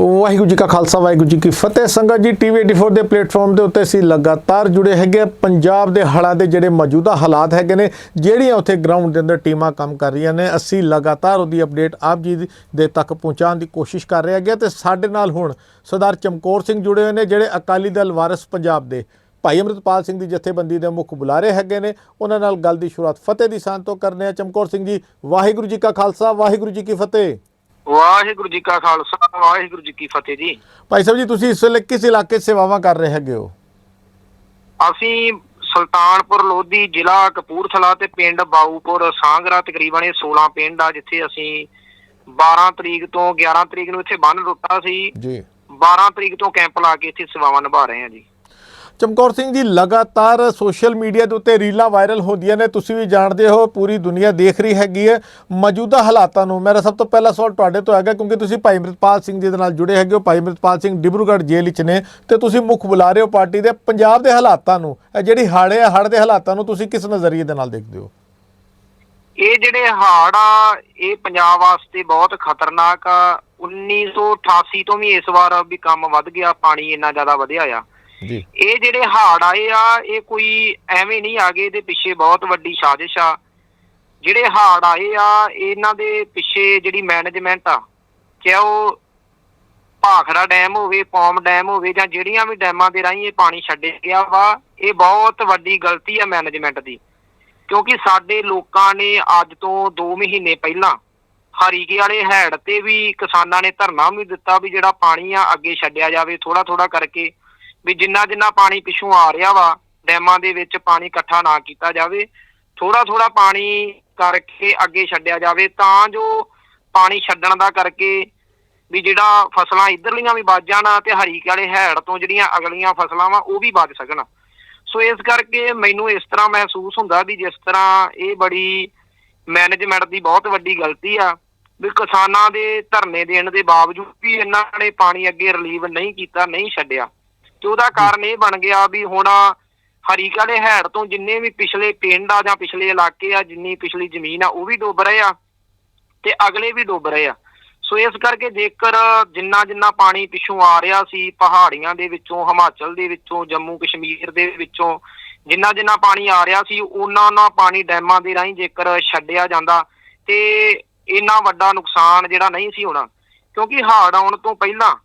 ਵਾਹਿਗੁਰੂ ਜੀ ਕਾ ਖਾਲਸਾ, ਵਾਹਿਗੁਰੂ ਜੀ ਕੀ ਫਤਿਹ। ਸੰਗਤ ਜੀ ਟੀਵੀ 84 ਦੇ ਪਲੇਟਫਾਰਮ ਦੇ ਉੱਤੇ ਅਸੀਂ ਲਗਾਤਾਰ ਜੁੜੇ ਹੈਗੇ ਹਾਂ। ਪੰਜਾਬ ਦੇ ਹੜ੍ਹਾਂ ਦੇ ਜਿਹੜੇ ਮੌਜੂਦਾ ਹਾਲਾਤ ਹੈਗੇ ਨੇ, ਜਿਹੜੀਆਂ ਉੱਥੇ ਗਰਾਊਂਡ ਦੇ ਅੰਦਰ ਟੀਮਾਂ ਕੰਮ ਕਰ ਰਹੀਆਂ ਨੇ, ਅਸੀਂ ਲਗਾਤਾਰ ਉਹਦੀ ਅਪਡੇਟ ਆਪ ਜੀ ਦੇ ਤੱਕ ਪਹੁੰਚਾਉਣ ਦੀ ਕੋਸ਼ਿਸ਼ ਕਰ ਰਹੇ ਹੈਗੇ ਤੇ ਸਾਡੇ ਨਾਲ ਹੁਣ ਸਰਦਾਰ ਚਮਕੌਰ ਸਿੰਘ ਜੁੜੇ ਹੋਏ ਨੇ, ਜਿਹੜੇ ਅਕਾਲੀ ਦਲ ਵਾਰਿਸ ਪੰਜਾਬ ਦੇ। ਭਾਈ ਅਮਰਿਤਪਾਲ ਸਿੰਘ ਦੀ ਜਥੇਬੰਦੀ ਦੇ ਮੁੱਖ ਬੁਲਾਰੇ ਹੈਗੇ ਨੇ। ਉਹਨਾਂ ਨਾਲ ਗੱਲ ਦੀ ਸ਼ੁਰੂਆਤ ਫਤਿਹ ਦੀ ਸਾਨ ਤੋਂ ਕਰਨੇ ਆ ਚਮਕੌਰ ਸਿੰਘ ਜੀ, ਵਾਹਿਗੁਰੂ ਜੀ ਕਾ ਖਾਲਸਾ, ਵਾਹਿਗੁਰੂ ਜੀ ਕੀ ਫਤਿਹ। ਵਾਹਿਗੁਰੂ ਜੀ ਕਾ ਖਾਲਸਾ ਵਾਹਿਗੁਰੂ ਜੀ ਕੀ ਫਤਿਹ ਜੀ। ਭਾਈ ਸਾਹਿਬ ਜੀ ਤੁਸੀਂ ਇਸ ਵੇਲੇ ਕਿਸ ਇਲਾਕੇ 'ਚ ਸੇਵਾਵਾਂ ਕਰ ਰਹੇ ਹੈਗੇ ਹੋ? ਅਸੀਂ ਸੁਲਤਾਨਪੁਰ ਲੋਧੀ ਜ਼ਿਲ੍ਹਾ ਕਪੂਰਥਲਾ ਤੇ ਪਿੰਡ ਬਾਊਪੁਰ ਸਾਂਗਰਾ ਤਕਰੀਬਨ ਇਹ 16 ਪਿੰਡ ਆ ਜਿੱਥੇ ਅਸੀਂ 12 ਤਰੀਕ ਤੋਂ 11 ਤਰੀਕ ਨੂੰ ਇੱਥੇ ਬੰਨ ਟੁੱਟਾ ਸੀ। ਜੀ। 12 ਤਰੀਕ ਤੋਂ ਕੈਂਪ ਲਾ ਕੇ ਇੱਥੇ ਸੇਵਾਵਾਂ ਨਿਭਾ ਰਹੇ ਹਾਂ ਜੀ। ਚਮਕੌਰ ਸਿੰਘ ਜੀ, ਲਗਾਤਾਰ ਸੋਸ਼ਲ ਮੀਡੀਆ ਦੇ ਉੱਤੇ ਰੀਲਾਂ ਵਾਇਰਲ ਹੁੰਦੀਆਂ ਨੇ। ਤੁਸੀਂ ਵੀ ਜਾਣਦੇ ਹੋ, ਪੂਰੀ ਦੁਨੀਆ ਦੇਖ ਰਹੀ ਹੈਗੀ ਹੈ। ਮੌਜੂਦਾ ਹਾਲਾਤਾਂ ਨੂੰ ਮੇਰਾ ਸਭ ਤੋਂ ਪਹਿਲਾ ਸਵਾਲ ਤੁਹਾਡੇ ਤੋਂ ਹੈਗਾ, ਕਿਉਂਕਿ ਤੁਸੀਂ ਭਾਈ ਅਮਰਿਤਪਾਲ ਸਿੰਘ ਜੀ ਦੇ ਨਾਲ ਜੁੜੇ ਹੈਗੇ ਹੋ। ਭਾਈ ਅਮਰਿਤਪਾਲ ਸਿੰਘ ਡਿਬਰੂਗੜ੍ਹ ਜੇਲ੍ਹ ਵਿੱਚ ਨੇ ਤੇ ਤੁਸੀਂ ਮੁੱਖ ਬੁਲਾ ਰਹੇ ਹੋ ਪਾਰਟੀ ਦੇ। ਪੰਜਾਬ ਦੇ ਹਾਲਾਤਾਂ ਨੂੰ, ਇਹ ਜਿਹੜੀ ਹਾੜੇ ਹੈ, ਹੜ੍ਹ ਦੇ ਹਾਲਾਤਾਂ ਨੂੰ ਤੁਸੀਂ ਕਿਸ ਨਜ਼ਰੀਏ ਦੇ ਨਾਲ ਦੇਖਦੇ ਹੋ? ਇਹ ਜਿਹੜੇ ਹਾੜ ਆ, ਇਹ ਪੰਜਾਬ ਵਾਸਤੇ ਬਹੁਤ ਖਤਰਨਾਕ ਆ। 1988 ਤੋਂ ਵੀ ਇਸ ਵਾਰ ਵੀ ਕੰਮ ਵੱਧ ਗਿਆ, ਪਾਣੀ ਇੰਨਾ ਜ਼ਿਆਦਾ ਵਧਿਆ ਆ। ਜੀ। ਇਹ ਜਿਹੜੇ ਹਾੜ ਆਏ ਆ, ਇਹ ਕੋਈ ਐਵੇਂ ਨਹੀਂ ਆ ਗਏ ਇਹਦੇ ਪਿੱਛੇ ਬਹੁਤ ਵੱਡੀ ਸਾਜ਼ਿਸ਼ ਆ। ਜਿਹੜੇ ਹਾੜ ਆਏ ਆ, ਇਹਨਾਂ ਦੇ ਪਿੱਛੇ ਜਿਹੜੀ ਮੈਨੇਜਮੈਂਟ ਆ ਚਾਹੇ ਉਹ ਭਾਖੜਾ ਡੈਮ ਹੋਵੇ, ਪੌਮ ਡੈਮ ਹੋਵੇ, ਜਾਂ ਜਿਹੜੀਆਂ ਵੀ ਡੈਮਾਂ ਦੇ ਰਾਹੀਂ ਇਹ ਪਾਣੀ ਛੱਡਿਆ ਗਿਆ ਵਾ, ਇਹ ਬਹੁਤ ਵੱਡੀ ਗਲਤੀ ਆ ਮੈਨੇਜਮੈਂਟ ਦੀ। ਕਿਉਂਕਿ ਸਾਡੇ ਲੋਕਾਂ ਨੇ ਅੱਜ ਤੋਂ 2 ਮਹੀਨੇ ਪਹਿਲਾਂ ਹਰੀਕੇ ਵਾਲੇ ਹੈੜ ਤੇ ਵੀ ਕਿਸਾਨਾਂ ਨੇ ਧਰਨਾ ਵੀ ਦਿੱਤਾ ਵੀ ਜਿਹੜਾ ਪਾਣੀ ਆ ਅੱਗੇ ਛੱਡਿਆ ਜਾਵੇ ਥੋੜਾ ਥੋੜਾ ਕਰਕੇ। ਵੀ ਜਿੰਨਾ ਜਿੰਨਾ ਪਾਣੀ ਪਿੱਛੋਂ ਆ ਰਿਹਾ ਵਾ, ਡੈਮਾਂ ਦੇ ਵਿੱਚ ਪਾਣੀ ਇਕੱਠਾ ਨਾ ਕੀਤਾ ਜਾਵੇ ਥੋੜਾ ਥੋੜਾ ਪਾਣੀ ਕਰਕੇ ਅੱਗੇ ਛੱਡਿਆ ਜਾਵੇ, ਤਾਂ ਜੋ ਪਾਣੀ ਛੱਡਣ ਦਾ ਕਰਕੇ ਵੀ ਜਿਹੜਾ ਫਸਲਾਂ ਇਧਰਲੀਆਂ ਵੀ ਬਚ ਜਾਣ ਤੇ ਹਰੀਕੇ ਵਾਲੇ ਹੈੜ ਤੋਂ ਜਿਹੜੀਆਂ ਅਗਲੀਆਂ ਫਸਲਾਂ ਵਾ, ਉਹ ਵੀ ਬਚ ਸਕਣ। ਸੋ ਇਸ ਕਰਕੇ ਮੈਨੂੰ ਇਸ ਤਰ੍ਹਾਂ ਮਹਿਸੂਸ ਹੁੰਦਾ ਵੀ ਜਿਸ ਤਰ੍ਹਾਂ ਇਹ ਬੜੀ ਮੈਨੇਜਮੈਂਟ ਦੀ ਬਹੁਤ ਵੱਡੀ ਗਲਤੀ ਆ, ਵੀ ਕਿਸਾਨਾਂ ਦੇ ਧਰਨੇ ਦੇਣ ਦੇ ਬਾਵਜੂਦ ਵੀ ਇਹਨਾਂ ਨੇ ਪਾਣੀ ਅੱਗੇ ਰਿਲੀਵ ਨਹੀਂ ਕੀਤਾ, ਨਹੀਂ ਛੱਡਿਆ। ਤੇ ਉਹਦਾ ਕਾਰਨ ਇਹ ਬਣ ਗਿਆ ਵੀ ਹੁਣ ਹਰੀਕਾ ਦੇ ਹੈੜ ਤੋਂ ਜਿੰਨੇ ਵੀ ਪਿਛਲੇ ਪਿੰਡ ਆ ਜਾਂ ਪਿਛਲੇ ਇਲਾਕੇ ਆ, ਜਿੰਨੀ ਪਿਛਲੀ ਜ਼ਮੀਨ ਆ, ਉਹ ਵੀ ਡੁੱਬ ਰਹੇ ਆ ਤੇ ਅਗਲੇ ਵੀ ਡੁੱਬ ਰਹੇ ਆ। ਸੋ ਇਸ ਕਰਕੇ ਜੇਕਰ ਜਿੰਨਾ ਜਿੰਨਾ ਪਾਣੀ ਪਿੱਛੋਂ ਆ ਰਿਹਾ ਸੀ, ਪਹਾੜੀਆਂ ਦੇ ਵਿੱਚੋਂ, ਹਿਮਾਚਲ ਦੇ ਵਿੱਚੋਂ, ਜੰਮੂ ਕਸ਼ਮੀਰ ਦੇ ਵਿੱਚੋਂ, ਜਿੰਨਾ ਜਿੰਨਾ ਪਾਣੀ ਆ ਰਿਹਾ ਸੀ, ਉਹਨਾਂ ਉਹਨਾਂ ਪਾਣੀ ਡੈਮਾਂ ਦੇ ਰਾਹੀਂ ਜੇਕਰ ਛੱਡਿਆ ਜਾਂਦਾ ਤੇ ਇੰਨਾ ਵੱਡਾ ਨੁਕਸਾਨ ਜਿਹੜਾ ਨਹੀਂ ਸੀ ਹੋਣਾ। ਕਿਉਂਕਿ ਹਾੜ ਆਉਣ ਤੋਂ ਪਹਿਲਾਂ,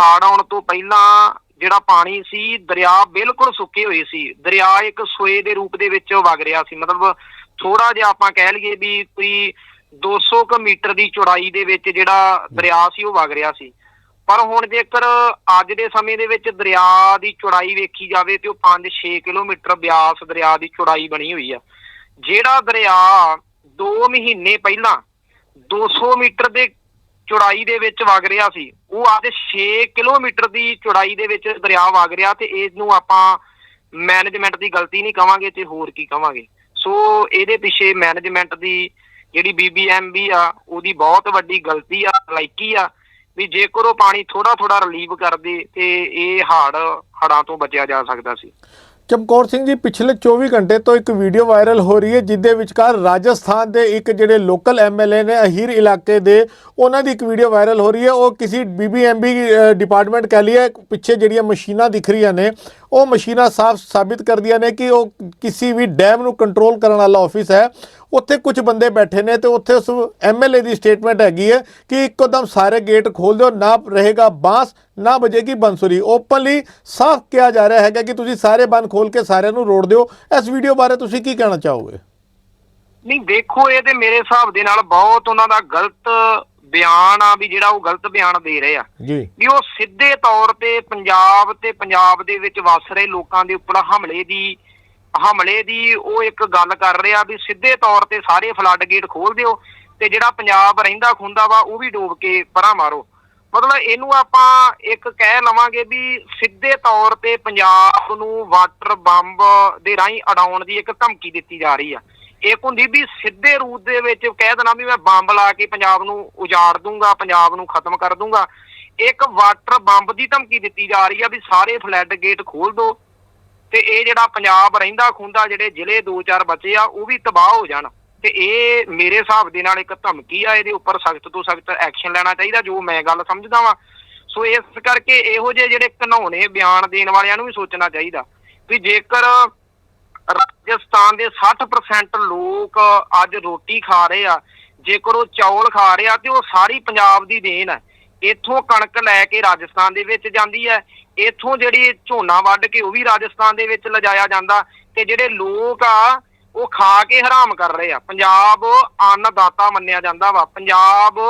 ਹਾੜ ਆਉਣ ਤੋਂ ਪਹਿਲਾਂ ਜਿਹੜਾ ਪਾਣੀ ਸੀ, ਦਰਿਆ ਬਿਲਕੁਲ ਸੁੱਕੇ ਹੋਏ ਸੀ। ਦਰਿਆ ਇੱਕ ਸੋਏ ਦੇ ਰੂਪ ਦੇ ਵਿੱਚ ਵਗ ਰਿਹਾ ਸੀ। ਮਤਲਬ ਥੋੜਾ ਜਿਹਾ ਆਪਾਂ ਕਹਿ ਲਈਏ ਵੀ ਕੋਈ 200 ਕੁ ਮੀਟਰ ਦੀ ਚੌੜਾਈ ਦੇ ਵਿੱਚ ਜਿਹੜਾ ਦਰਿਆ ਸੀ, ਉਹ ਵਗ ਰਿਹਾ ਸੀ। ਪਰ ਹੁਣ ਜੇਕਰ ਅੱਜ ਦੇ ਸਮੇਂ ਦੇ ਵਿੱਚ ਦਰਿਆ ਦੀ ਚੌੜਾਈ ਵੇਖੀ ਜਾਵੇ ਤੇ ਉਹ 5-6 ਕਿਲੋਮੀਟਰ ਬਿਆਸ ਦਰਿਆ ਦੀ ਚੌੜਾਈ ਬਣੀ ਹੋਈ ਆ। ਜਿਹੜਾ ਦਰਿਆ 2 ਮਹੀਨੇ ਪਹਿਲਾਂ 200 ਮੀਟਰ ਦੇ ਚੌੜਾਈ ਦੇ ਵਿੱਚ ਵਗ ਰਿਹਾ ਸੀ। ਉਹ ਅੱਜ 6 ਕਿਲੋਮੀਟਰ ਦੀ ਚੌੜਾਈ ਦੇ ਵਿੱਚ ਦਰਿਆ ਵਗ ਰਿਹਾ ਤੇ ਇਹਨੂੰ ਆਪਾਂ ਮੈਨੇਜਮੈਂਟ ਦੀ ਗਲਤੀ ਨਹੀਂ ਕਵਾਂਗੇ ਤੇ ਹੋਰ ਕੀ ਕਵਾਂਗੇ। ਸੋ ਇਹਦੇ ਪਿੱਛੇ ਮੈਨੇਜਮੈਂਟ ਦੀ ਜਿਹੜੀ ਬੀਬੀਐਮਬੀ ਆ, ਉਹਦੀ ਬਹੁਤ ਵੱਡੀ ਗਲਤੀ ਆ ਲਾਈਕੀ ਆ, ਵੀ ਜੇਕਰ ਉਹ ਪਾਣੀ ਥੋੜਾ ਥੋੜਾ ਰਿਲੀਵ ਕਰਦੇ ਤੇ ਇਹ ਹੜ ਹੜਾਂ ਤੋਂ ਬਚਿਆ ਜਾ ਸਕਦਾ ਸੀ। ਚਮਕੌਰ ਸਿੰਘ ਜੀ, ਪਿਛਲੇ 24 ਘੰਟੇ ਤੋਂ ਇੱਕ ਵੀਡੀਓ ਵਾਇਰਲ ਹੋ ਰਹੀ ਹੈ, ਜਿੱਦੇ ਵਿਚਕਾਰ ਰਾਜਸਥਾਨ ਦੇ ਇੱਕ ਜਿਹੜੇ ਲੋਕਲ ਐਮਐਲਏ ਨੇ ਅਹੀਰ ਇਲਾਕੇ ਦੇ, ਉਹਨਾਂ ਦੀ ਇੱਕ ਵੀਡੀਓ ਵਾਇਰਲ ਹੋ ਰਹੀ ਹੈ। ਉਹ ਕਿਸੇ ਬੀਬੀਐਮਬੀ ਡਿਪਾਰਟਮੈਂਟ ਕਹਿ ਲਈਏ, ਪਿੱਛੇ ਜਿਹੜੀਆਂ ਮਸ਼ੀਨਾਂ ਦਿਖ ਰਹੀਆਂ ਨੇ ਉਹ ਮਸ਼ੀਨਾਂ ਸਾਫ਼ ਸਾਬਿਤ ਕਰਦੀਆਂ ਨੇ ਕਿ ਉਹ ਕਿਸੇ ਵੀ ਡੈਮ ਨੂੰ ਕੰਟਰੋਲ ਕਰਨ ਵਾਲਾ ਆਫਿਸ ਹੈ। ਉੱਥੇ ਕੁਝ ਬੰਦੇ ਬੈਠੇ ਨੇ ਤੇ ਉੱਥੇ ਉਸ ਐਮਐਲਏ ਦੀ ਸਟੇਟਮੈਂਟ ਹੈਗੀ ਹੈ ਕਿ ਇੱਕੋਦਮ ਸਾਰੇ ਗੇਟ ਖੋਲ ਦਿਓ, ਨਾ ਰਹੇਗਾ ਬਾਂਸ, ਨਾ ਵਜੇਗੀ ਬੰਸੁਰੀ। ਓਪਨਲੀ ਸਾਫ਼ ਕਿਹਾ ਜਾ ਰਿਹਾ ਹੈਗਾ ਕਿ ਤੁਸੀਂ ਸਾਰੇ ਬੰਦ ਖੋਲ ਕੇ ਸਾਰਿਆਂ ਨੂੰ ਰੋੜ ਦਿਓ। ਇਸ ਵੀਡੀਓ ਬਾਰੇ ਤੁਸੀਂ ਕੀ ਕਹਿਣਾ ਚਾਹੋਗੇ? ਨਹੀਂ, ਦੇਖੋ, ਇਹ ਤੇ ਮੇਰੇ ਹਿਸਾਬ ਦੇ ਨਾਲ ਬਹੁਤ ਉਹਨਾਂ ਦਾ ਗਲਤ ਬਿਆਨ ਆ ਵੀ ਜਿਹੜਾ ਉਹ ਗਲਤ ਬਿਆਨ ਦੇ ਰਹੇ ਆ। ਜੀ। ਵੀ ਉਹ ਸਿੱਧੇ ਤੌਰ ਤੇ ਪੰਜਾਬ ਤੇ ਪੰਜਾਬ ਦੇ ਵਿੱਚ ਵਸ ਰਹੇ ਲੋਕਾਂ ਦੇ ਉੱਪਰ ਹਮਲੇ ਦੀ ਹਮਲੇ ਦੀ ਉਹ ਇੱਕ ਗੱਲ ਕਰ ਰਿਹਾ ਵੀ ਸਿੱਧੇ ਤੌਰ ਤੇ ਸਾਰੇ ਫਲੱਡ ਗੇਟ ਖੋਲ ਦਿਓ ਤੇ ਜਿਹੜਾ ਪੰਜਾਬ ਰਹਿੰਦਾ ਖੁੰਦਾ ਵਾ ਉਹ ਵੀ ਡੋਬ ਕੇ ਪਰਾਂ ਮਾਰੋ। ਮਤਲਬ ਇਹਨੂੰ ਆਪਾਂ ਇੱਕ ਕਹਿ ਲਵਾਂਗੇ ਵੀ ਸਿੱਧੇ ਤੌਰ ਤੇ ਪੰਜਾਬ ਨੂੰ ਵਾਟਰ ਬੰਬ ਦੇ ਰਾਹੀਂ ਅਡਾਉਣ ਦੀ ਇੱਕ ਧਮਕੀ ਦਿੱਤੀ ਜਾ ਰਹੀ ਆ। ਇੱਕ ਹੁੰਦੀ ਵੀ ਸਿੱਧੇ ਰੂਪ ਦੇ ਵਿੱਚ ਕਹਿ ਦੇਣਾ ਵੀ ਮੈਂ ਬੰਬ ਲਾ ਕੇ ਪੰਜਾਬ ਨੂੰ ਉਜਾੜ ਦੂੰਗਾ, ਪੰਜਾਬ ਨੂੰ ਖਤਮ ਕਰ ਦੂੰਗਾ। ਇੱਕ ਵਾਟਰ ਬੰਬ ਦੀ ਧਮਕੀ ਦਿੱਤੀ ਜਾ ਰਹੀ ਆ ਵੀ ਸਾਰੇ ਫਲੱਡ ਗੇਟ ਖੋਲ ਦਿਓ ਤੇ ਇਹ ਜਿਹੜਾ ਪੰਜਾਬ ਰਹਿੰਦਾ ਖੁੰਦਾ ਜਿਹੜੇ ਜ਼ਿਲ੍ਹੇ ਦੋ ਚਾਰ ਬਚੇ ਆ, ਉਹ ਵੀ ਤਬਾਹ ਹੋ ਜਾਣ। ਤੇ ਇਹ ਮੇਰੇ ਹਿਸਾਬ ਦੇ ਨਾਲ ਇੱਕ ਧਮਕੀ ਆ, ਇਹਦੇ ਉੱਪਰ ਸਖਤ ਤੋਂ ਸਖਤ ਐਕਸ਼ਨ ਲੈਣਾ ਚਾਹੀਦਾ, ਜੋ ਮੈਂ ਗੱਲ ਸਮਝਦਾ ਵਾਂ। ਸੋ ਇਸ ਕਰਕੇ ਇਹੋ ਜਿਹੇ ਜਿਹੜੇ ਘਨੌਣੇ ਬਿਆਨ ਦੇਣ ਵਾਲਿਆਂ ਨੂੰ ਵੀ ਸੋਚਣਾ ਚਾਹੀਦਾ ਵੀ ਜੇਕਰ ਰਾਜਸਥਾਨ ਦੇ 60% ਲੋਕ ਅੱਜ ਰੋਟੀ ਖਾ ਰਹੇ ਆ। ਜੇਕਰ ਉਹ ਚੌਲ ਖਾ ਰਹੇ ਆ ਤੇ ਉਹ ਸਾਰੀ ਪੰਜਾਬ ਦੀ ਦੇਣ ਹੈ ਇੱਥੋਂ ਕਣਕ ਲੈ ਕੇ ਰਾਜਸਥਾਨ ਦੇ ਵਿੱਚ ਜਾਂਦੀ ਹੈ ਇੱਥੋਂ ਜਿਹੜੀ ਝੋਨਾ ਵੱਢ ਕੇ ਉਹ ਵੀ ਰਾਜਸਥਾਨ ਦੇ ਵਿੱਚ ਲਿਜਾਇਆ ਜਾਂਦਾ ਤੇ ਜਿਹੜੇ ਲੋਕ ਆ, ਉਹ ਖਾ ਕੇ ਹਰਾਮ ਕਰ ਰਹੇ ਆ। ਪੰਜਾਬ ਅੰਨਦਾਤਾ ਮੰਨਿਆ ਜਾਂਦਾ ਵਾ। ਪੰਜਾਬ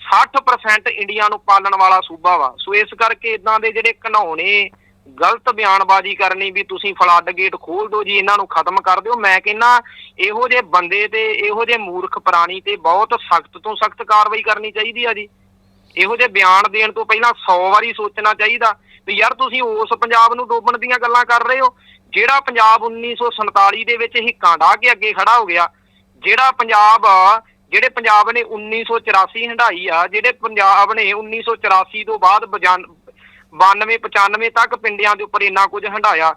60% ਇੰਡੀਆ ਨੂੰ ਪਾਲਣ ਵਾਲਾ ਸੂਬਾ ਵਾ। ਸੋ ਇਸ ਕਰਕੇ ਇਦਾਂ ਦੇ ਜਿਹੜੇ ਘਨੌਣੇ ਗਲਤ ਬਿਆਨਬਾਜ਼ੀ ਕਰਨੀ ਵੀ ਤੁਸੀਂ ਫਲੱਡ ਗੇਟ ਖੋਲ ਦਿਓ ਜੀ, ਇਹਨਾਂ ਨੂੰ ਖਤਮ ਕਰ ਦਿਓ। ਮੈਂ ਕਹਿੰਨਾ ਇਹੋ ਜਿਹੇ ਬੰਦੇ ਤੇ, ਇਹੋ ਜਿਹੇ ਮੂਰਖ ਪ੍ਰਾਣੀ ਤੇ ਬਹੁਤ ਸਖਤ ਤੋਂ ਸਖਤ ਕਾਰਵਾਈ ਕਰਨੀ ਚਾਹੀਦੀ ਆ ਜੀ। ਇਹੋ ਜਿਹੇ ਬਿਆਨ ਦੇਣ ਤੋਂ ਪਹਿਲਾਂ 100 ਵਾਰੀ ਸੋਚਣਾ ਚਾਹੀਦਾ ਵੀ ਯਾਰ ਤੁਸੀਂ ਉਸ ਪੰਜਾਬ ਨੂੰ ਡੋਬਣ ਦੀਆਂ ਗੱਲਾਂ ਕਰ ਰਹੇ ਹੋ, ਜਿਹੜਾ ਪੰਜਾਬ 1947 ਦੇ ਵਿੱਚ ਹਿੱਕਾਂ ਢਾਹ ਕੇ ਅੱਗੇ ਖੜਾ ਹੋ ਗਿਆ, ਜਿਹੜਾ ਪੰਜਾਬ ਜਿਹੜੇ ਪੰਜਾਬ ਨੇ 1984 ਹੰਡਾਈ ਆ, ਜਿਹੜੇ ਪੰਜਾਬ ਨੇ 1984 ਤੋਂ ਬਾਅਦ 92 95 ਤੱਕ ਪਿੰਡਿਆਂ ਦੇ ਉੱਪਰ ਇੰਨਾ ਕੁਝ ਹੰਡਾਇਆ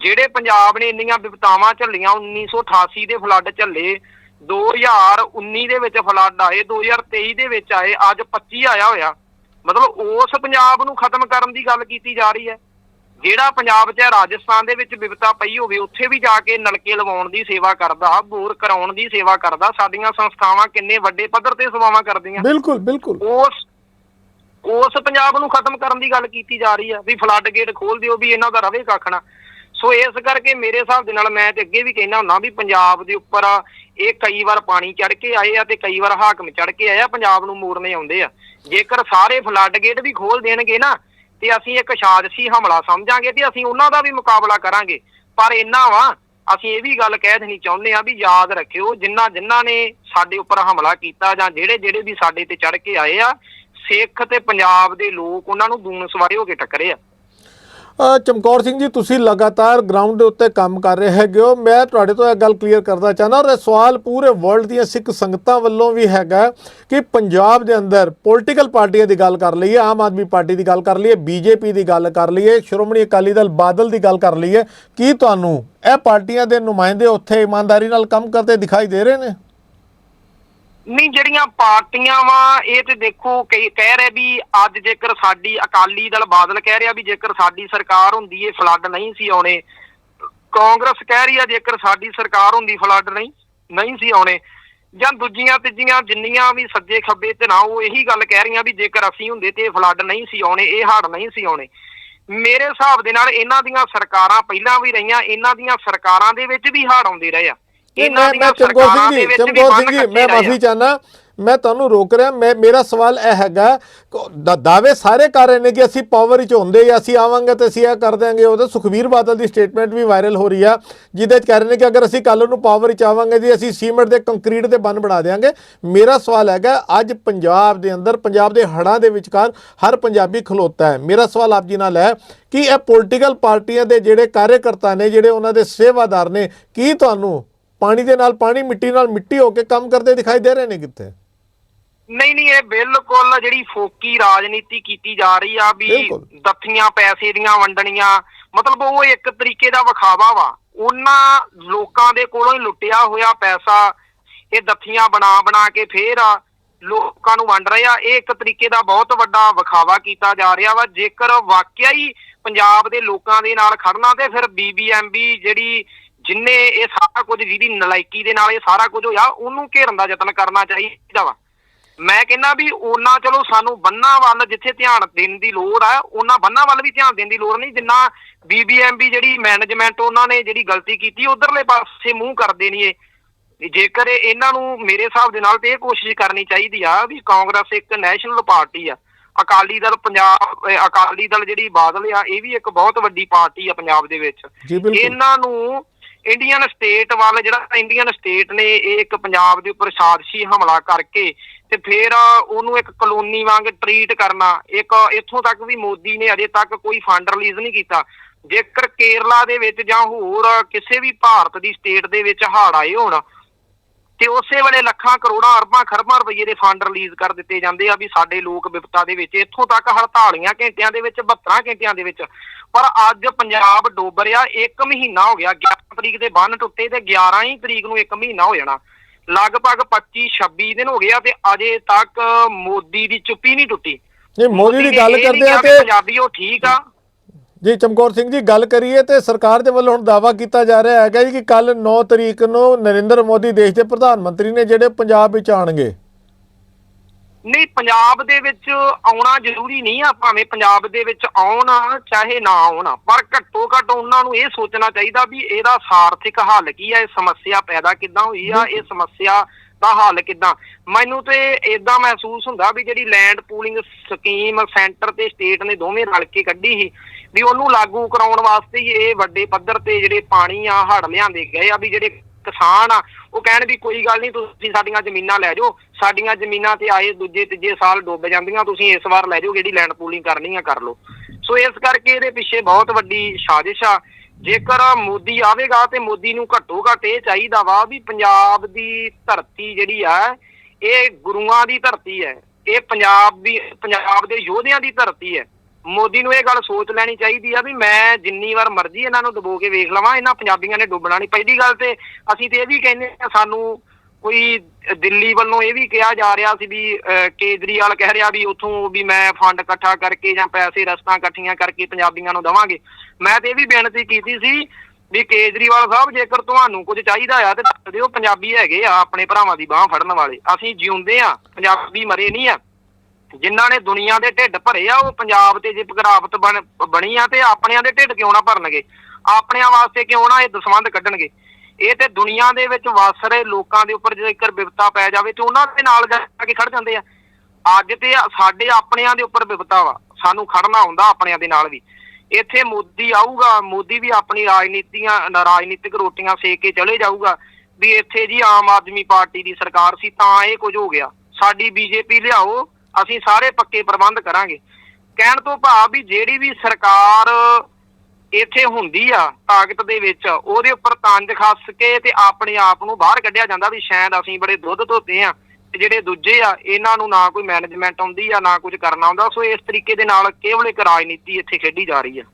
ਜਿਹੜੇ ਪੰਜਾਬ ਨੇ ਇੰਨੀਆਂ ਵਿਪਤਾਵਾਂ ਝੱਲੀਆਂ 1988 ਦੇ ਫਲੱਡ ਝੱਲੇ 2019 ਦੇ ਵਿੱਚ ਫਲੱਡ ਆਏ 2023 ਦੇ ਵਿੱਚ ਆਏ ਅੱਜ 25 ਆਇਆ ਹੋਇਆ। ਮਤਲਬ ਉਸ ਪੰਜਾਬ ਨੂੰ ਖਤਮ ਕਰਨ ਦੀ ਗੱਲ ਕੀਤੀ ਜਾ ਰਹੀ ਹੈ। ਜਿਹੜਾ ਪੰਜਾਬ 'ਚ ਰਾਜਸਥਾਨ ਦੇ ਵਿੱਚ ਵਿਪਤਾ ਪਈ ਹੋਵੇ ਉੱਥੇ ਵੀ ਜਾ ਕੇ ਨਲਕੇ ਲਵਾਉਣ ਦੀ ਸੇਵਾ ਕਰਦਾ ਬੋਰ ਕਰਾਉਣ ਦੀ ਸੇਵਾ ਕਰਦਾ। ਸਾਡੀਆਂ ਸੰਸਥਾਵਾਂ ਕਿੰਨੇ ਵੱਡੇ ਪੱਧਰ ਤੇ ਸੇਵਾਵਾਂ ਕਰਦੀਆਂ। ਬਿਲਕੁਲ ਬਿਲਕੁਲ। ਉਸ ਉਸ ਪੰਜਾਬ ਨੂੰ ਖਤਮ ਕਰਨ ਦੀ ਗੱਲ ਕੀਤੀ ਜਾ ਰਹੀ ਆ, ਵੀ ਫਲੱਡ ਗੇਟ ਖੋਲ ਦਿਓ, ਵੀ ਇਹਨਾਂ ਦਾ ਰਵੇ ਕੱਖ ਨਾ। ਸੋ ਇਸ ਕਰਕੇ ਮੇਰੇ ਹਿਸਾਬ ਦੇ ਨਾਲ ਮੈਂ ਤੇ ਅੱਗੇ ਵੀ ਕਹਿਣਾ ਹੁੰਦਾ ਵੀ ਪੰਜਾਬ ਦੇ ਉੱਪਰ ਇਹ ਕਈ ਵਾਰ ਪਾਣੀ ਚੜ ਕੇ ਆਏ ਆ ਤੇ ਕਈ ਵਾਰ ਹਾਕਮ ਚੜ ਕੇ ਆਏ ਆ, ਪੰਜਾਬ ਨੂੰ ਮੋੜਨੇ ਆਉਂਦੇ ਆ। ਜੇਕਰ ਸਾਰੇ ਫਲੱਡ ਗੇਟ ਵੀ ਖੋਲ ਦੇਣਗੇ ਨਾ, ਤੇ ਅਸੀਂ ਇੱਕ ਸਾਜ਼ਿਸ਼ੀ ਹਮਲਾ ਸਮਝਾਂਗੇ ਤੇ ਅਸੀਂ ਉਹਨਾਂ ਦਾ ਵੀ ਮੁਕਾਬਲਾ ਕਰਾਂਗੇ। ਪਰ ਇੰਨਾ ਵਾ, ਅਸੀਂ ਇਹ ਵੀ ਗੱਲ ਕਹਿ ਦੇਣੀ ਚਾਹੁੰਦੇ ਆ ਵੀ ਯਾਦ ਰੱਖਿਓ ਜਿਨ੍ਹਾਂ ਜਿਨ੍ਹਾਂ ਨੇ ਸਾਡੇ ਉੱਪਰ ਹਮਲਾ ਕੀਤਾ ਜਾਂ ਜਿਹੜੇ ਜਿਹੜੇ ਵੀ ਸਾਡੇ ਤੇ ਚੜ ਕੇ ਆਏ ਆ ਸਿੱਖ ਤੇ ਪੰਜਾਬ ਦੇ ਲੋਕ ਉਹਨਾਂ ਨੂੰ ਦੂਨ ਸਵਾਰੇ ਹੋ ਕੇ ਟੱਕਰੇ ਆ। ਚਮਕੌਰ ਸਿੰਘ ਜੀ, ਤੁਸੀਂ ਲਗਾਤਾਰ ਗਰਾਊਂਡ ਦੇ ਉੱਤੇ ਕੰਮ ਕਰ ਰਹੇ ਹੈਗੇ ਹੋ। ਮੈਂ ਤੁਹਾਡੇ ਤੋਂ ਇਹ ਗੱਲ ਕਲੀਅਰ ਕਰਦਾ ਚਾਹੁੰਦਾ ਔਰ ਇਹ ਸਵਾਲ ਪੂਰੇ ਵਰਲਡ ਦੀਆਂ ਸਿੱਖ ਸੰਗਤਾਂ ਵੱਲੋਂ ਵੀ ਹੈਗਾ ਕਿ ਪੰਜਾਬ ਦੇ ਅੰਦਰ ਪੋਲੀਟੀਕਲ ਪਾਰਟੀਆਂ ਦੀ ਗੱਲ ਕਰ ਲਈਏ, ਆਮ ਆਦਮੀ ਪਾਰਟੀ ਦੀ ਗੱਲ ਕਰ ਲਈਏ, ਬੀਜੇਪੀ ਦੀ ਗੱਲ ਕਰ ਲਈਏ, ਸ਼੍ਰੋਮਣੀ ਅਕਾਲੀ ਦਲ ਬਾਦਲ ਦੀ ਗੱਲ ਕਰ ਲਈਏ, ਕੀ ਤੁਹਾਨੂੰ ਇਹ ਪਾਰਟੀਆਂ ਦੇ ਨੁਮਾਇੰਦੇ ਉੱਥੇ ਇਮਾਨਦਾਰੀ ਨਾਲ ਕੰਮ ਕਰਦੇ ਦਿਖਾਈ ਦੇ ਰਹੇ ਨੇ? ਨਹੀਂ, ਜਿਹੜੀਆਂ ਪਾਰਟੀਆਂ ਵਾ, ਇਹ ਤੇ ਦੇਖੋ ਕਈ, ਕਹਿ ਰਹੇ ਵੀ ਅੱਜ ਜੇਕਰ ਸਾਡੀ ਅਕਾਲੀ ਦਲ ਬਾਦਲ ਕਹਿ ਰਿਹਾ ਵੀ ਜੇਕਰ ਸਾਡੀ ਸਰਕਾਰ ਹੁੰਦੀ, ਇਹ ਫਲੱਡ ਨਹੀਂ ਸੀ ਆਉਣੇ। ਕਾਂਗਰਸ ਕਹਿ ਰਹੀ ਆ ਜੇਕਰ ਸਾਡੀ ਸਰਕਾਰ ਹੁੰਦੀ, ਫਲੱਡ ਨਹੀਂ ਨਹੀਂ ਸੀ ਆਉਣੇ। ਜਾਂ ਦੂਜੀਆਂ ਤੀਜੀਆਂ ਜਿੰਨੀਆਂ ਵੀ ਸੱਜੇ ਖੱਬੇ ਤੇ ਨਾ, ਉਹ ਇਹੀ ਗੱਲ ਕਹਿ ਰਹੀਆਂ ਵੀ ਜੇਕਰ ਅਸੀਂ ਹੁੰਦੇ ਤੇ ਫਲੱਡ ਨਹੀਂ ਸੀ ਆਉਣੇ, ਇਹ ਹੜ੍ਹ ਨਹੀਂ ਸੀ ਆਉਣੇ। ਮੇਰੇ ਹਿਸਾਬ ਦੇ ਨਾਲ ਇਹਨਾਂ ਦੀਆਂ ਸਰਕਾਰਾਂ ਪਹਿਲਾਂ ਵੀ ਰਹੀਆਂ, ਇਹਨਾਂ ਦੀਆਂ ਸਰਕਾਰਾਂ ਦੇ ਵਿੱਚ ਵੀ ਹੜ੍ਹ ਆਉਂਦੇ ਰਹੇ ਆ। ਨਹੀਂ, ਮੈਂ ਮੈਂ ਚਮਕੌਰ ਸਿੰਘ ਜੀ ਚਮਕੌਰ ਸਿੰਘ ਜੀ ਮੈਂ ਮਾਫੀ ਚਾਹਨਾ ਮੈਂ ਤੁਹਾਨੂੰ ਰੋਕ ਰਿਹਾ ਮੈਂ ਮੇਰਾ ਸਵਾਲ ਇਹ ਹੈਗਾ ਕੋ- ਦਾ- ਦਾਅਵੇ ਸਾਰੇ ਕਰ ਰਹੇ ਨੇ ਕਿ ਅਸੀਂ ਪਾਵਰ ਵਿੱਚ ਹੁੰਦੇ ਜਾਂ ਅਸੀਂ ਆਵਾਂਗੇ ਤੇ ਅਸੀਂ ਇਹ ਕਰ ਦਿਆਂਗੇ। ਉਹਦੇ ਸੁਖਬੀਰ ਬਾਦਲ ਦੀ ਸਟੇਟਮੈਂਟ ਵੀ ਵਾਇਰਲ ਹੋ ਰਹੀ ਆ ਜਿਹਦੇ ਚ ਕਹਿ ਰਹੇ ਨੇ ਕਿ ਅਗਰ ਅਸੀਂ ਕੱਲ ਨੂੰ ਪਾਵਰ ਵਿੱਚ ਆਵਾਂਗੇ ਜੀ ਅਸੀਂ ਸੀਮੈਂਟ ਦੇ ਕੰਕਰੀਟ ਦੇ ਬੰਨ ਬਣਾ ਦਿਆਂਗੇ। ਮੇਰਾ ਸਵਾਲ ਹੈਗਾ ਅੱਜ ਪੰਜਾਬ ਦੇ ਅੰਦਰ ਪੰਜਾਬ ਦੇ ਹੜ੍ਹਾਂ ਦੇ ਵਿਚਕਾਰ ਹਰ ਪੰਜਾਬੀ ਖਲੋਤਾ ਹੈ। ਮੇਰਾ ਸਵਾਲ ਆਪ ਜੀ ਨਾਲ ਹੈ ਕਿ ਇਹ ਪੋਲੀਟੀਕਲ ਪਾਰਟੀਆਂ ਦੇ ਜਿਹੜੇ ਕਾਰਜਕਰਤਾ ਨੇ ਜਿਹੜੇ ਉਹਨਾਂ ਦੇ ਸੇਵਾਦਾਰ ਨੇ ਕੀ ਤੁਹਾਨੂੰ ਪਾਣੀ ਦੇ ਨਾਲ ਪਾਣੀ ਮਿੱਟੀ ਨਾਲ ਮਿੱਟੀ ਹੋ ਕੇ ਕੰਮ ਕਰਦੇ ਦਿਖਾਈ ਦੇ ਰਹੇ ਨੇ ਕਿੱਥੇ? ਨਹੀਂ ਨਹੀਂ ਇਹ ਬਿਲਕੁਲ ਜਿਹੜੀ ਫੋਕੀ ਰਾਜਨੀਤੀ ਕੀਤੀ ਜਾ ਰਹੀ ਆ ਵੀ। ਦੱਥੀਆਂ ਪੈਸੇ ਦੀਆਂ ਵੰਡਣੀਆਂ ਮਤਲਬ ਉਹ ਇੱਕ ਤਰੀਕੇ ਦਾ ਵਿਖਾਵਾ ਵਾ। ਉਹਨਾਂ ਲੋਕਾਂ ਦੇ ਕੋਲੋਂ ਹੀ ਲੁੱਟਿਆ ਹੋਇਆ ਪੈਸਾ ਇਹ ਦੱਥੀਆਂ ਬਣਾ ਬਣਾ ਕੇ ਫੇਰ ਆ ਲੋਕਾਂ ਨੂੰ ਵੰਡ ਰਹੇ ਆ। ਇਹ ਇੱਕ ਤਰੀਕੇ ਦਾ ਬਹੁਤ ਵੱਡਾ ਵਿਖਾਵਾ ਕੀਤਾ ਜਾ ਰਿਹਾ ਵਾ। ਜੇਕਰ ਵਾਕਿਆ ਹੀ ਪੰਜਾਬ ਦੇ ਲੋਕਾਂ ਦੇ ਨਾਲ ਖੜਨਾ ਤੇ ਫਿਰ ਬੀਬੀਐਮਬੀ ਜਿਹੜੀ ਜਿੰਨੇ ਇਹ ਸਾਰਾ ਕੁਝ ਜਿਹਦੀ ਨਲਾਇਕੀ ਦੇ ਨਾਲ ਇਹ ਸਾਰਾ ਕੁਝ ਹੋਇਆ ਉਹਨੂੰ ਘੇਰਨ ਦਾ ਯਤਨ ਕਰਨਾ ਚਾਹੀਦਾ ਵਾ। ਮੈਂ ਕਹਿੰਦਾ ਵੀ ਉਹਨਾਂ ਚਲੋ ਸਾਨੂੰ ਬੰਨਾਂ ਵੱਲ ਜਿੱਥੇ ਧਿਆਨ ਦੇਣ ਦੀ ਲੋੜ ਆ ਉਹਨਾਂ ਬੰਨਾਂ ਵੱਲ ਵੀ ਧਿਆਨ ਦੇਣ ਦੀ ਲੋੜ ਨਹੀਂ। ਜਿੰਨਾ ਬੀਬੀਐਮਬੀ ਜਿਹੜੀ ਮੈਨੇਜਮੈਂਟ ਉਹਨਾਂ ਨੇ ਜਿਹੜੀ ਗਲਤੀ ਕੀਤੀ ਉਧਰਲੇ ਪਾਸੇ ਮੂੰਹ ਕਰਦੇ ਨਹੀਂ ਇਹ। ਜੇਕਰ ਇਹ- ਇਹਨਾਂ ਨੂੰ ਮੇਰੇ ਹਿਸਾਬ ਦੇ ਨਾਲ ਤੇ ਇਹ ਕੋਸ਼ਿਸ਼ ਕਰਨੀ ਚਾਹੀਦੀ ਆ ਵੀ ਕਾਂਗਰਸ ਇੱਕ ਨੈਸ਼ਨਲ ਪਾਰਟੀ ਆ। ਅਕਾਲੀ ਦਲ ਪੰਜਾਬ ਅਕਾਲੀ ਦਲ ਜਿਹੜੀ ਬਾਦਲ ਆ ਇਹ ਵੀ ਇੱਕ ਬਹੁਤ ਵੱਡੀ ਪਾਰਟੀ ਆ ਪੰਜਾਬ ਦੇ ਵਿੱਚ। ਇਹਨਾਂ ਨੂੰ ਇੰਡੀਅਨ ਸਟੇਟ ਵੱਲ ਜਿਹੜਾ ਇੰਡੀਅਨ ਸਟੇਟ ਨੇ ਇਹ ਇੱਕ ਪੰਜਾਬ ਦੇ ਉੱਪਰ ਸਾਜ਼ਿਸ਼ੀ ਹਮਲਾ ਕਰਕੇ ਤੇ ਫਿਰ ਉਹਨੂੰ ਇੱਕ ਕਲੋਨੀ ਵਾਂਗ ਟਰੀਟ ਕਰਨਾ, ਇੱਕ ਇੱਥੋਂ ਤੱਕ ਵੀ ਮੋਦੀ ਨੇ ਅਜੇ ਤੱਕ ਕੋਈ ਫੰਡ ਰਿਲੀਜ਼ ਨਹੀਂ ਕੀਤਾ। ਜੇਕਰ ਕੇਰਲਾ ਦੇ ਵਿੱਚ ਜਾਂ ਹੋਰ ਕਿਸੇ ਵੀ ਭਾਰਤ ਦੀ ਸਟੇਟ ਦੇ ਵਿੱਚ ਹੜ੍ਹ ਆਏ ਹੋਣ, ਤੇ ਉਸੇ ਵੇਲੇ ਲੱਖਾਂ ਕਰੋੜਾਂ ਅਰਬਾਂ ਖਰਬਾਂ ਰੁਪਏ ਦੇ ਫੰਡ ਰਿਲੀਜ਼ ਕਰ ਦਿੱਤੇ ਜਾਂਦੇ ਆ ਵੀ ਸਾਡੇ ਲੋਕ ਵਿਪਤਾ ਦੇ ਵਿੱਚ, ਇੱਥੋਂ ਤੱਕ ਹੜਤਾਲੀਆਂ ਘੰਟਿਆਂ ਦੇ ਵਿੱਚ 72 ਘੰਟਿਆਂ ਦੇ ਵਿੱਚ। ਪਰ ਅੱਜ ਪੰਜਾਬ ਡੁੱਬ ਰਿਹਾ 1 ਮਹੀਨਾ ਹੋ ਗਿਆ ਤਰੀਕ ਦੇ ਬੰਨ ਟੁੱਟੇ ਤੇ 11 ਹੀ ਤਰੀਕ ਨੂੰ 1 ਮਹੀਨਾ ਹੋ ਜਾਣਾ। ਲਗਭਗ 25 26 ਦਿਨ ਹੋ ਗਏ ਆ ਤੇ ਅਜੇ ਤੱਕ ਮੋਦੀ ਦੀ ਚੁੱਪੀ ਨਹੀਂ ਟੁੱਟੀ। ਜੇ ਮੋਦੀ ਦੀ ਗੱਲ ਕਰਦੇ ਆ ਤੇ ਪੰਜਾਬੀ ਉਹ ਠੀਕ ਆ। ਜੀ ਚਮਕੌਰ ਸਿੰਘ ਜੀ ਗੱਲ ਕਰੀਏ ਤੇ ਸਰਕਾਰ ਦੇ ਵੱਲੋਂ ਹੁਣ ਦਾਵਾ ਕੀਤਾ ਜਾ ਰਿਹਾ ਹੈਗਾ ਜੀ ਕਿ ਕੱਲ 9 ਤਰੀਕ ਨੂੰ ਨਰਿੰਦਰ ਮੋਦੀ ਦੇਸ਼ ਦੇ ਪ੍ਰਧਾਨ ਮੰਤਰੀ ਨੇ ਜਿਹੜੇ ਪੰਜਾਬ ਵਿੱਚ ਆਣਗੇ ਨਹੀਂ, ਪੰਜਾਬ ਦੇ ਵਿੱਚ ਆਉਣਾ ਜ਼ਰੂਰੀ ਨਹੀਂ ਆ, ਭਾਵੇਂ ਪੰਜਾਬ ਦੇ ਵਿੱਚ ਆਉਣ ਚਾਹੇ ਨਾ ਆਉਣ ਪਰ ਘੱਟੋ ਘੱਟ ਉਹਨਾਂ ਨੂੰ ਇਹ ਸੋਚਣਾ ਚਾਹੀਦਾ ਵੀ ਇਹਦਾ ਸਾਰਥਿਕ ਹੱਲ ਕੀ ਆ, ਇਹ ਸਮੱਸਿਆ ਪੈਦਾ ਕਿੱਦਾਂ ਹੋਈ ਆ, ਇਹ ਸਮੱਸਿਆ ਦਾ ਹੱਲ ਕਿੱਦਾਂ? ਮੈਨੂੰ ਤੇ ਇਦਾਂ ਮਹਿਸੂਸ ਹੁੰਦਾ ਵੀ ਜਿਹੜੀ ਲੈਂਡ ਪੂਲਿੰਗ ਸਕੀਮ ਸੈਂਟਰ ਤੇ ਸਟੇਟ ਨੇ ਦੋਵੇਂ ਰਲ ਕੇ ਕੱਢੀ ਸੀ, ਵੀ ਉਹਨੂੰ ਲਾਗੂ ਕਰਾਉਣ ਵਾਸਤੇ ਹੀ ਇਹ ਵੱਡੇ ਪੱਧਰ ਤੇ ਜਿਹੜੇ ਪਾਣੀ ਆ ਹੜ ਲਿਆਂਦੇ ਗਏ ਆ, ਵੀ ਜਿਹੜੇ ਕਿਸਾਨ ਆ, ਉਹ ਕਹਿਣ ਵੀ ਕੋਈ ਗੱਲ ਨਹੀਂ ਤੁਸੀਂ ਸਾਡੀਆਂ ਜ਼ਮੀਨਾਂ ਲੈ ਜਾਓ, ਸਾਡੀਆਂ ਜ਼ਮੀਨਾਂ ਤੇ ਆਏ ਦੂਜੇ ਤੀਜੇ ਸਾਲ ਡੁੱਬ ਜਾਂਦੀਆਂ, ਤੁਸੀਂ ਇਸ ਵਾਰ ਲੈ ਜਾਓ, ਜਿਹੜੀ ਲੈਂਡ ਪੂਲਿੰਗ ਕਰਨੀ ਆ, ਕਰ ਲਓ। ਸੋ ਇਸ ਕਰਕੇ ਇਹਦੇ ਪਿੱਛੇ ਬਹੁਤ ਵੱਡੀ ਸਾਜ਼ਿਸ਼ ਆ। ਜੇਕਰ ਮੋਦੀ ਆਵੇਗਾ ਤੇ ਮੋਦੀ ਨੂੰ ਘੱਟੋ ਘੱਟ ਇਹ ਚਾਹੀਦਾ ਵਾ ਵੀ ਪੰਜਾਬ ਦੀ ਧਰਤੀ ਜਿਹੜੀ ਆ, ਇਹ ਗੁਰੂਆਂ ਦੀ ਧਰਤੀ ਹੈ, ਇਹ ਪੰਜਾਬ ਦੀ, ਪੰਜਾਬ ਦੇ ਯੋਧਿਆਂ ਦੀ ਧਰਤੀ ਹੈ। ਮੋਦੀ ਨੂੰ ਇਹ ਗੱਲ ਸੋਚ ਲੈਣੀ ਚਾਹੀਦੀ ਆ ਵੀ ਮੈਂ ਜਿੰਨੀ ਵਾਰ ਮਰਜ਼ੀ ਇਹਨਾਂ ਨੂੰ ਦਬੋ ਕੇ ਵੇਖ ਲਵਾਂ ਇਹਨਾਂ ਪੰਜਾਬੀਆਂ ਨੇ ਡੁੱਬਣਾ ਨਹੀਂ ਪਹਿਲੀ ਗੱਲ ਤੇ ਅਸੀਂ ਤੇ ਇਹ ਵੀ ਕਹਿੰਦੇ ਆ ਸਾਨੂੰ ਕੋਈ ਦਿੱਲੀ ਵੱਲੋਂ ਇਹ ਵੀ ਕਿਹਾ ਜਾ ਰਿਹਾ ਸੀ ਵੀ ਅਹ, ਕੇਜਰੀਵਾਲ ਕਹਿ ਰਿਹਾ ਵੀ ਉਥੋਂ ਵੀ ਮੈਂ ਫੰਡ ਇਕੱਠਾ ਕਰਕੇ ਜਾਂ ਪੈਸੇ ਰਸਤਾ ਇਕੱਠੀਆਂ ਕਰਕੇ ਪੰਜਾਬੀਆਂ ਨੂੰ ਦਵਾਂਗੇ। ਮੈਂ ਤੇ ਇਹ ਵੀ ਬੇਨਤੀ ਕੀਤੀ ਸੀ ਵੀ ਕੇਜਰੀਵਾਲ ਸਾਹਿਬ ਜੇਕਰ ਤੁਹਾਨੂੰ ਕੁਝ ਚਾਹੀਦਾ ਆ ਤੇ ਦੱਸ ਦਿਓ ਪੰਜਾਬੀ ਹੈਗੇ ਆ ਆਪਣੇ ਭਰਾਵਾਂ ਦੀ ਬਾਹ ਫੜਨ ਵਾਲੇ। ਅਸੀਂ ਜਿਉਂਦੇ ਆ ਪੰਜਾਬੀ ਮਰੇ ਨਹੀਂ ਆ। ਜਿਨ੍ਹਾਂ ਨੇ ਦੁਨੀਆ ਦੇ ਢਿੱਡ ਭਰੇ ਆ, ਉਹ ਪੰਜਾਬ ਤੇ ਜੇ ਪਗਰਾਵਤ ਬਣ, ਬਣੀ ਆ ਤੇ ਆਪਣਿਆਂ ਦੇ ਢਿੱਡ ਕਿਉਂ ਨਾ ਭਰਨਗੇ? ਆਪਣਿਆਂ ਵਾਸਤੇ ਕਿਉਂ ਨਾ ਇਹ ਦਸਵੰਧ ਕੱਢਣਗੇ? ਇਹ ਤੇ ਦੁਨੀਆ ਦੇ ਵਿੱਚ ਵਸ ਰਹੇ ਲੋਕਾਂ ਦੇ ਉੱਪਰ ਜੇਕਰ ਵਿਪਤਾ ਪੈ ਜਾਵੇ ਤੇ ਉਹਨਾਂ ਦੇ ਨਾਲ ਜਾ ਕੇ ਖੜ ਜਾਂਦੇ ਆ। ਅੱਜ ਤੇ ਸਾਡੇ ਆਪਣਿਆਂ ਦੇ ਉੱਪਰ ਵਿਪਤਾ ਵਾ। ਸਾਨੂੰ ਖੜਨਾ ਹੁੰਦਾ ਆਪਣਿਆਂ ਦੇ ਨਾਲ ਵੀ। ਇੱਥੇ ਮੋਦੀ ਆਊਗਾ, ਮੋਦੀ ਵੀ ਆਪਣੀ ਰਾਜਨੀਤੀਆਂ, ਰਾਜਨੀਤਿਕ ਰੋਟੀਆਂ ਸੇਕ ਕੇ ਚਲੇ ਜਾਊਗਾ। ਵੀ ਇੱਥੇ ਜੀ ਆਮ ਆਦਮੀ ਪਾਰਟੀ ਦੀ ਸਰਕਾਰ ਸੀ ਤਾਂ ਇਹ ਕੁਝ ਹੋ ਗਿਆ। ਸਾਡੀ ਬੀਜੇਪੀ ਲਿਆਓ ਅਸੀਂ ਸਾਰੇ ਪੱਕੇ ਪ੍ਰਬੰਧ ਕਰਾਂਗੇ। ਕਹਿਣ ਤੋਂ ਭਾਵ ਵੀ ਜਿਹੜੀ ਵੀ ਸਰਕਾਰ ਇੱਥੇ ਹੁੰਦੀ ਆ, ਤਾਕਤ ਦੇ ਵਿੱਚ, ਉਹਦੇ ਉੱਪਰ ਤੰਜ ਖੱਸ ਕੇ ਤੇ ਆਪਣੇ ਆਪ ਨੂੰ ਬਾਹਰ ਕੱਢਿਆ ਜਾਂਦਾ ਵੀ ਸ਼ਾਇਦ ਅਸੀਂ ਬੜੇ ਦੁੱਧ ਧੋਤੇ ਆ ਤੇ ਜਿਹੜੇ ਦੂਜੇ ਆ, ਇਹਨਾਂ ਨੂੰ ਨਾ ਕੋਈ ਮੈਨੇਜਮੈਂਟ ਆਉਂਦੀ ਆ, ਨਾ ਕੁਝ ਕਰਨਾ ਆਉਂਦਾ। ਸੋ ਇਸ ਤਰੀਕੇ ਦੇ ਨਾਲ ਕੇਵਲ ਇੱਕ ਰਾਜਨੀਤੀ ਇੱਥੇ ਖੇਡੀ ਜਾ ਰਹੀ ਆ।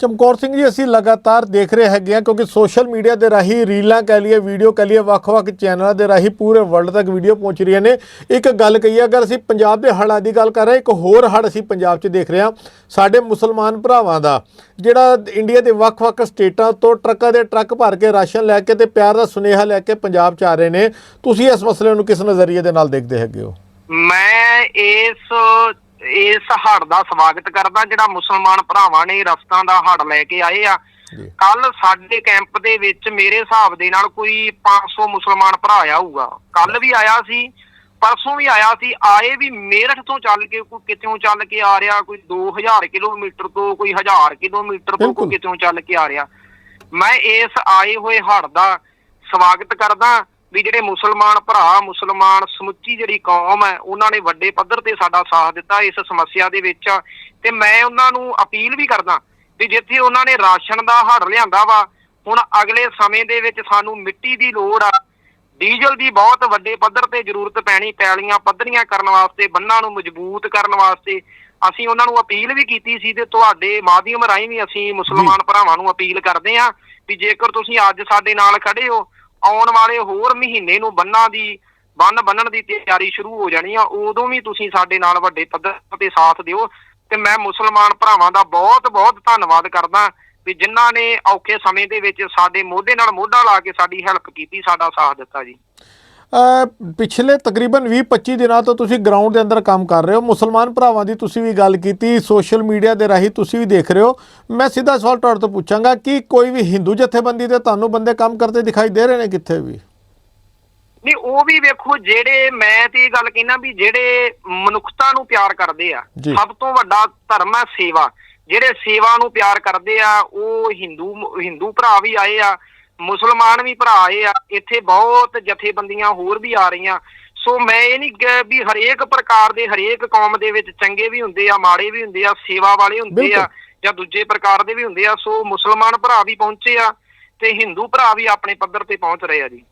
ਚਮਕੌਰ ਸਿੰਘ ਜੀ, ਅਸੀਂ ਲਗਾਤਾਰ ਦੇਖ ਰਹੇ ਹੈਗੇ ਆ ਕਿਉਂਕਿ ਸੋਸ਼ਲ ਮੀਡੀਆ ਦੇ ਰਾਹੀਂ ਰੀਲਾਂ ਕਹਿ ਲਈਏ ਵੀਡੀਓ ਕਹਿ ਲਈਏ, ਵੱਖ-ਵੱਖ ਚੈਨਲਾਂ ਦੇ ਰਾਹੀਂ ਪੂਰੇ ਵਰਲਡ ਤੱਕ ਵੀਡੀਓ ਪਹੁੰਚ ਰਹੀਆਂ ਨੇ। ਇੱਕ ਗੱਲ ਕਹੀਏ, ਅਗਰ ਅਸੀਂ ਪੰਜਾਬ ਦੇ ਹੜ੍ਹਾਂ ਦੀ ਗੱਲ ਕਰ ਰਹੇ ਇੱਕ ਹੋਰ ਹੜ੍ਹ ਅਸੀਂ ਪੰਜਾਬ 'ਚ ਦੇਖ ਰਹੇ ਹਾਂ, ਸਾਡੇ ਮੁਸਲਮਾਨ ਭਰਾਵਾਂ ਦਾ, ਜਿਹੜਾ ਇੰਡੀਆ ਦੇ ਵੱਖ-ਵੱਖ ਸਟੇਟਾਂ ਤੋਂ ਟਰੱਕਾਂ ਦੇ ਟਰੱਕ ਭਰ ਕੇ ਰਾਸ਼ਨ ਲੈ ਕੇ ਤੇ ਪਿਆਰ ਦਾ ਸੁਨੇਹਾ ਲੈ ਕੇ ਪੰਜਾਬ 'ਚ ਆ ਰਹੇ ਨੇ। ਤੁਸੀਂ ਇਸ ਮਸਲੇ ਨੂੰ ਕਿਸ ਨਜ਼ਰੀਏ ਦੇ ਨਾਲ ਦੇਖਦੇ ਹੈਗੇ ਹੋ? ਮੈਂ ਇਸ ਇਸ ਹੜ ਦਾ ਸਵਾਗਤ ਕਰਦਾ ਜਿਹੜਾ ਮੁਸਲਮਾਨ ਭਰਾਵਾਂ ਨੇ ਰਸਤਾਂ ਦਾ ਹੜ ਲੈ ਕੇ ਆਏ ਆ। ਕੱਲ ਸਾਡੇ ਕੈਂਪ ਦੇ ਵਿੱਚ ਮੇਰੇ ਹਿਸਾਬ ਦੇ ਨਾਲ ਕੋਈ 500 ਮੁਸਲਮਾਨ ਭਰਾ ਆਊਗਾ। ਕੱਲ ਵੀ ਆਇਆ ਸੀ ਪਰਸੋਂ ਵੀ ਆਇਆ ਸੀ ਆਏ ਵੀ ਮੇਰਠ ਤੋਂ ਚੱਲ ਕੇ ਕੋਈ ਕਿਤੇੋਂ ਚੱਲ ਕੇ ਆ ਰਿਹਾ ਕੋਈ 2000 ਕਿਲੋਮੀਟਰ ਤੋਂ ਕੋਈ 1000 ਕਿਲੋਮੀਟਰ ਤੋਂ। ਕੋਈ ਕਿਤੇੋਂ ਚੱਲ ਕੇ ਆ ਰਿਹਾ। ਮੈਂ ਇਸ ਆਏ ਹੋਏ ਹੜ ਦਾ ਸਵਾਗਤ ਕਰਦਾ ਵੀ ਜਿਹੜੇ ਮੁਸਲਮਾਨ ਭਰਾ ਮੁਸਲਮਾਨ ਸਮੁੱਚੀ ਜਿਹੜੀ ਕੌਮ ਹੈ ਉਹਨਾਂ ਨੇ ਵੱਡੇ ਪੱਧਰ ਤੇ ਸਾਡਾ ਸਾਥ ਦਿੱਤਾ ਇਸ ਸਮੱਸਿਆ ਦੇ ਵਿੱਚ। ਤੇ ਮੈਂ ਉਹਨਾਂ ਨੂੰ ਅਪੀਲ ਵੀ ਕਰਦਾ ਵੀ ਜਿੱਥੇ ਉਹਨਾਂ ਨੇ ਰਾਸ਼ਨ ਦਾ ਹੜ ਲਿਆਂਦਾ ਵਾ ਹੁਣ ਅਗਲੇ ਸਮੇਂ ਦੇ ਵਿੱਚ ਸਾਨੂੰ ਮਿੱਟੀ ਦੀ ਲੋੜ ਆ ਡੀਜ਼ਲ ਦੀ ਬਹੁਤ ਵੱਡੇ ਪੱਧਰ ਤੇ ਜ਼ਰੂਰਤ ਪੈਣੀ ਪੈਲੀਆਂ ਪੱਧਰੀਆਂ ਕਰਨ ਵਾਸਤੇ ਬੰਨਾਂ ਨੂੰ ਮਜ਼ਬੂਤ ਕਰਨ ਵਾਸਤੇ। ਅਸੀਂ ਉਹਨਾਂ ਨੂੰ ਅਪੀਲ ਵੀ ਕੀਤੀ ਸੀ ਤੇ ਤੁਹਾਡੇ ਮਾਧਿਅਮ ਰਾਹੀਂ ਵੀ ਅਸੀਂ ਮੁਸਲਮਾਨ ਭਰਾਵਾਂ ਨੂੰ ਅਪੀਲ ਕਰਦੇ ਹਾਂ ਵੀ ਜੇਕਰ ਤੁਸੀਂ ਅੱਜ ਸਾਡੇ ਨਾਲ ਖੜੇ ਹੋ ਆਉਣ ਵਾਲੇ ਹੋਰ ਮਹੀਨੇ ਨੂੰ ਬੰਨਾਂ ਦੀ, ਬੰਨ ਬੰਨਣ ਦੀ ਤਿਆਰੀ ਸ਼ੁਰੂ ਹੋ ਜਾਣੀ ਆ, ਉਦੋਂ ਵੀ ਤੁਸੀਂ ਸਾਡੇ ਨਾਲ ਵੱਡੇ ਪੱਧਰ ਤੇ ਸਾਥ ਦਿਓ। ਤੇ ਮੈਂ ਮੁਸਲਮਾਨ ਭਰਾਵਾਂ ਦਾ ਬਹੁਤ ਬਹੁਤ ਧੰਨਵਾਦ ਕਰਦਾ ਵੀ ਜਿਨ੍ਹਾਂ ਨੇ ਔਖੇ ਸਮੇਂ ਦੇ ਵਿੱਚ ਸਾਡੇ ਮੋਢੇ ਨਾਲ ਮੋਢਾ ਲਾ ਕੇ ਸਾਡੀ ਹੈਲਪ ਕੀਤੀ, ਸਾਡਾ ਸਾਥ ਦਿੱਤਾ ਜੀ। ਪਿਛਲੇ ਤਕਰੀਬਨ 20-25 ਦਿਨਾਂ ਤੋਂ ਤੁਸੀਂ ਗਰਾਊਂਡ ਦੇ ਅੰਦਰ ਕੰਮ ਕਰ ਰਹੇ ਹੋ। ਮੁਸਲਮਾਨ ਭਰਾਵਾਂ ਦੀ ਤੁਸੀਂ ਵੀ ਗੱਲ ਕੀਤੀ ਸੋਸ਼ਲ ਮੀਡੀਆ ਦੇ ਰਾਹੀਂ ਤੁਸੀਂ ਵੀ ਦੇਖ ਰਹੇ ਹੋ। ਮੈਂ ਸਿੱਧਾ ਸਵਾਲ ਤੁਹਾਡੇ ਤੋਂ ਪੁੱਛਾਂਗਾ ਕਿ ਕੋਈ ਵੀ ਹਿੰਦੂ ਜਥੇਬੰਦੀ ਦੇ ਤੁਹਾਨੂੰ ਬੰਦੇ ਕੰਮ ਕਰਦੇ ਦਿਖਾਈ ਦੇ ਰਹੇ ਨੇ ਕਿੱਥੇ ਵੀ? ਨਹੀਂ ਉਹ ਵੀ ਵੇਖੋ ਜਿਹੜੇ ਮੈਂ ਤੇ ਇਹ ਗੱਲ ਕਹਿਣਾ ਵੀ ਜਿਹੜੇ ਮਨੁੱਖਤਾ ਨੂੰ ਪਿਆਰ ਕਰਦੇ ਆ। ਸਭ ਤੋਂ ਵੱਡਾ ਧਰਮ ਹੈ ਸੇਵਾ। ਜਿਹੜੇ ਸੇਵਾ ਨੂੰ ਪਿਆਰ ਕਰਦੇ ਆ ਉਹ ਹਿੰਦੂ ਹਿੰਦੂ ਭਰਾ ਵੀ ਆਏ ਆ ਮੁਸਲਮਾਨ ਵੀ ਭਰਾ ਆਏ ਆ ਇੱਥੇ ਬਹੁਤ ਜਥੇਬੰਦੀਆਂ ਹੋਰ ਵੀ ਆ ਰਹੀਆਂ। ਸੋ ਮੈਂ ਇਹ ਨਹੀਂ ਵੀ ਹਰੇਕ ਪ੍ਰਕਾਰ ਦੇ ਹਰੇਕ ਕੌਮ ਦੇ ਵਿੱਚ ਚੰਗੇ ਵੀ ਹੁੰਦੇ ਆ ਮਾੜੇ ਵੀ ਹੁੰਦੇ ਆ ਸੇਵਾ ਵਾਲੇ ਹੁੰਦੇ ਆ। ਜਾਂ ਦੂਜੇ ਪ੍ਰਕਾਰ ਦੇ ਵੀ ਹੁੰਦੇ ਆ। ਸੋ ਮੁਸਲਮਾਨ ਭਰਾ ਵੀ ਪਹੁੰਚੇ ਆ ਤੇ ਹਿੰਦੂ ਭਰਾ ਵੀ ਆਪਣੇ ਪੱਧਰ ਤੇ ਪਹੁੰਚ ਰਹੇ ਆ ਜੀ।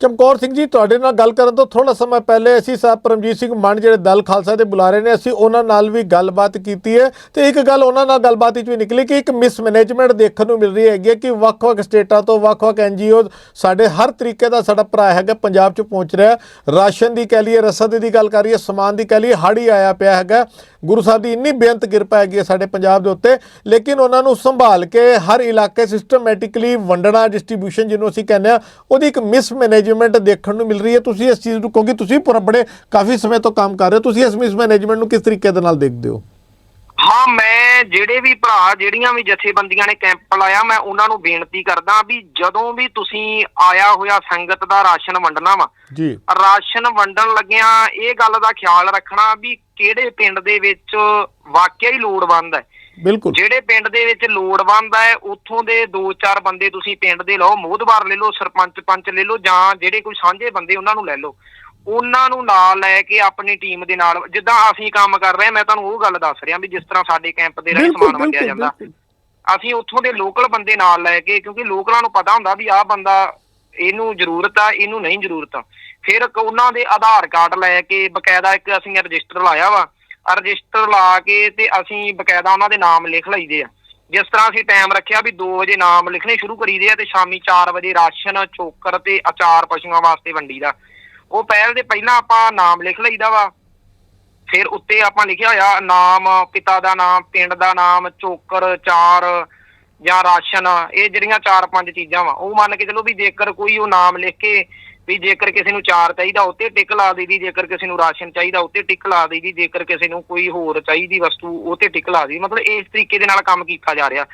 ਚਮਕੌਰ ਸਿੰਘ ਜੀ, ਤੁਹਾਡੇ ਨਾਲ ਗੱਲ ਕਰਨ ਤੋਂ ਥੋੜਾ ਸਮਾਂ ਪਹਿਲੇ ਅਸੀਂ ਸਾਹਿਬ ਪਰਮਜੀਤ ਸਿੰਘ ਮੰਨ ਜਿਹੜੇ ਦਲ ਖਾਲਸਾ ਦੇ ਬੁਲਾਰੇ ਨੇ, ਅਸੀਂ ਉਹਨਾਂ ਨਾਲ ਵੀ ਗੱਲਬਾਤ ਕੀਤੀ ਹੈ ਤੇ ਇੱਕ ਗੱਲ ਉਹਨਾਂ ਨਾਲ ਗੱਲਬਾਤ ਵਿੱਚ ਵੀ ਨਿਕਲੀ ਕਿ ਇੱਕ ਮਿਸਮੈਨੇਜਮੈਂਟ ਦੇਖਣ ਨੂੰ ਮਿਲ ਰਹੀ ਹੈਗੀ ਹੈ ਕਿ ਵੱਖ-ਵੱਖ ਸਟੇਟਾਂ ਤੋਂ ਵੱਖ-ਵੱਖ ਐਨਜੀਓ ਸਾਡੇ ਹਰ ਤਰੀਕੇ ਦਾ ਸਾਡਾ ਭਰਾ ਹੈਗਾ, ਪੰਜਾਬ 'ਚ ਪਹੁੰਚ ਰਿਹਾ ਰਾਸ਼ਨ ਦੀ ਕਹਿ ਲਈਏ, ਰਸਦ ਦੀ ਗੱਲ ਕਰੀਏ ਸਮਾਨ ਦੀ ਕਹਿ ਲਈਏ ਹਾੜੀ ਆਇਆ ਪਿਆ ਹੈਗਾ। ਗੁਰੂ ਸਾਹਿਬ ਦੀ ਇੰਨੀ ਬੇਅੰਤ ਕਿਰਪਾ ਹੈਗੀ ਹੈ ਸਾਡੇ ਪੰਜਾਬ ਦੇ ਉੱਤੇ, ਲੇਕਿਨ ਉਹਨਾਂ ਨੂੰ ਸੰਭਾਲ ਕੇ ਹਰ ਇਲਾਕੇ ਸਿਸਟਮੈਟਿਕਲੀ ਵੰਡਣਾ ਡਿਸਟ੍ਰੀਬਿਊਸ਼ਨ ਜਿਹਨੂੰ ਅਸੀਂ ਕਹਿੰਦੇ ਆ ਉਹਦੀ ਇੱਕ ਮਿਸਮੈਨੇਜਮੈਂਟ ਦੇਖਣ ਨੂੰ ਮਿਲ ਰਹੀ ਹੈ। ਤੁਸੀਂ ਇਸ ਚੀਜ਼ ਨੂੰ ਕਿਉਂਕਿ ਤੁਸੀਂ ਪਰ ਬੜੇ ਕਾਫੀ ਸਮੇਂ ਤੋਂ ਕੰਮ ਕਰ ਰਹੇ ਹੋ। ਤੁਸੀਂ ਇਸ ਮਿਸਮੈਨੇਜਮੈਂਟ ਨੂੰ ਕਿਸ ਤਰੀਕੇ ਦੇ ਨਾਲ ਦੇਖਦੇ ਹੋ? ਹਾਂ ਮੈਂ ਜਿਹੜੇ ਵੀ ਭਰਾ ਜਿਹੜੀਆਂ ਵੀ ਜਥੇਬੰਦੀਆਂ ਨੇ ਕੈਂਪ ਲਾਇਆ ਮੈਂ ਉਹਨਾਂ ਨੂੰ ਬੇਨਤੀ ਕਰਦਾ ਵੀ ਜਦੋਂ ਵੀ ਤੁਸੀਂ ਆਇਆ ਹੋਇਆ ਸੰਗਤ ਦਾ ਰਾਸ਼ਨ ਵੰਡਣਾ ਵਾ ਜੀ। ਰਾਸ਼ਨ ਵੰਡਣ ਲੱਗਿਆਂ ਇਹ ਗੱਲ ਦਾ ਖਿਆਲ ਰੱਖਣਾ ਵੀ ਕਿਹੜੇ ਪਿੰਡ ਦੇ ਵਿੱਚ ਵਾਕਿਆ ਹੀ ਲੋੜਵੰਦ ਹੈ। ਬਿਲਕੁਲ। ਜਿਹੜੇ ਪਿੰਡ ਦੇ ਵਿੱਚ ਲੋੜਵੰਦ ਹੈ ਉੱਥੋਂ ਦੇ ਦੋ ਚਾਰ ਬੰਦੇ ਤੁਸੀਂ ਪਿੰਡ ਦੇ ਲਓ ਮੋਹਦਵਾਰ ਲੈ ਲਓ ਸਰਪੰਚ ਪੰਚ ਲੈ ਲਓ ਜਾਂ ਜਿਹੜੇ ਕੋਈ ਸਾਂਝੇ ਬੰਦੇ ਉਹਨਾਂ ਨੂੰ ਲੈ ਲਓ ਉਹਨਾਂ ਨੂੰ ਨਾਲ ਲੈ ਕੇ ਆਪਣੀ ਟੀਮ ਦੇ ਨਾਲ ਜਿੱਦਾਂ ਅਸੀਂ ਕੰਮ ਕਰ ਰਹੇ ਹਾਂ ਮੈਂ ਤੁਹਾਨੂੰ ਉਹ ਗੱਲ ਦੱਸ ਰਿਹਾ ਵੀ ਜਿਸ ਤਰ੍ਹਾਂ ਸਾਡੇ ਕੈਂਪ ਦੇ ਰਾਹੀਂ ਸਮਾਨ ਵੰਡਿਆ ਜਾਂਦਾ। ਅਸੀਂ ਉੱਥੋਂ ਦੇ ਲੋਕਲ ਬੰਦੇ ਨਾਲ ਲੈ ਕੇ ਕਿਉਂਕਿ ਲੋਕਲਾਂ ਨੂੰ ਪਤਾ ਹੁੰਦਾ ਵੀ ਆਹ ਬੰਦਾ ਇਹਨੂੰ ਜ਼ਰੂਰਤ ਆ ਇਹਨੂੰ ਨਹੀਂ ਜ਼ਰੂਰਤ। ਫਿਰ ਉਹਨਾਂ ਦੇ ਆਧਾਰ ਕਾਰਡ ਲੈ ਕੇ ਬਕਾਇਦਾ ਇੱਕ ਅਸੀਂ ਰਜਿਸਟਰ ਲਾਇਆ ਵਾ ਰਜਿਸਟਰ ਲਾ ਕੇ ਤੇ ਅਸੀਂ ਬਕਾਇਦਾ ਉਹਨਾਂ ਦੇ ਨਾਮ ਲਿਖ ਲਈਦੇ ਆ। ਜਿਸ ਤਰ੍ਹਾਂ ਅਸੀਂ ਟਾਈਮ ਰੱਖਿਆ ਵੀ 2 ਵਜੇ ਨਾਮ ਲਿਖਣੇ ਸ਼ੁਰੂ ਕਰੀਦੇ ਆ ਤੇ ਸ਼ਾਮੀ 4 ਵਜੇ ਰਾਸ਼ਨ, ਚੋਕਰ ਤੇ ਅਚਾਰ ਪਸ਼ੂਆਂ ਵਾਸਤੇ ਵੰਡੀ ਦਾ। ਉਹ ਪਹਿਲ ਦੇ ਪਹਿਲਾਂ ਆਪਾਂ ਨਾਮ ਲਿਖ ਲਈਦਾ ਵਾ। ਫਿਰ ਉੱਤੇ ਆਪਾਂ ਲਿਖਿਆ ਹੋਇਆ ਨਾਮ, ਪਿਤਾ ਦਾ ਨਾਮ, ਪਿੰਡ ਦਾ ਨਾਮ, ਚੋਕਰ, ਚਾਰ ਜਾਂ ਰਾਸ਼ਨ। ਇਹ ਜਿਹੜੀਆਂ ਚਾਰ ਪੰਜ ਚੀਜ਼ਾਂ ਵਾ, ਉਹ ਮੰਨ ਕੇ ਚਲੋ ਵੀ ਜੇਕਰ ਕੋਈ ਉਹ ਨਾਮ ਲਿਖ ਕੇ ਵੀ ਜੇਕਰ ਕਿਸੇ ਨੂੰ ਚਾਰ ਚਾਹੀਦਾ, ਉੱਤੇ ਟਿਕ ਲਾ ਦੇਈਦੀ ਜੇਕਰ ਕਿਸੇ ਨੂੰ ਰਾਸ਼ਨ ਚਾਹੀਦਾ, ਉੱਤੇ ਟਿਕ ਲਾ ਦੇਈਦੀ ਜੇਕਰ ਕਿਸੇ ਨੂੰ ਕੋਈ ਹੋਰ ਚਾਹੀਦੀ ਵਸਤੂ ਉਹ ਤੇ ਟਿਕ ਲਾ ਦੇਈਦੀ ਮਤਲਬ ਇਸ ਤਰੀਕੇ ਦੇ ਨਾਲ ਕੰਮ ਕੀਤਾ ਜਾ ਰਿਹਾ।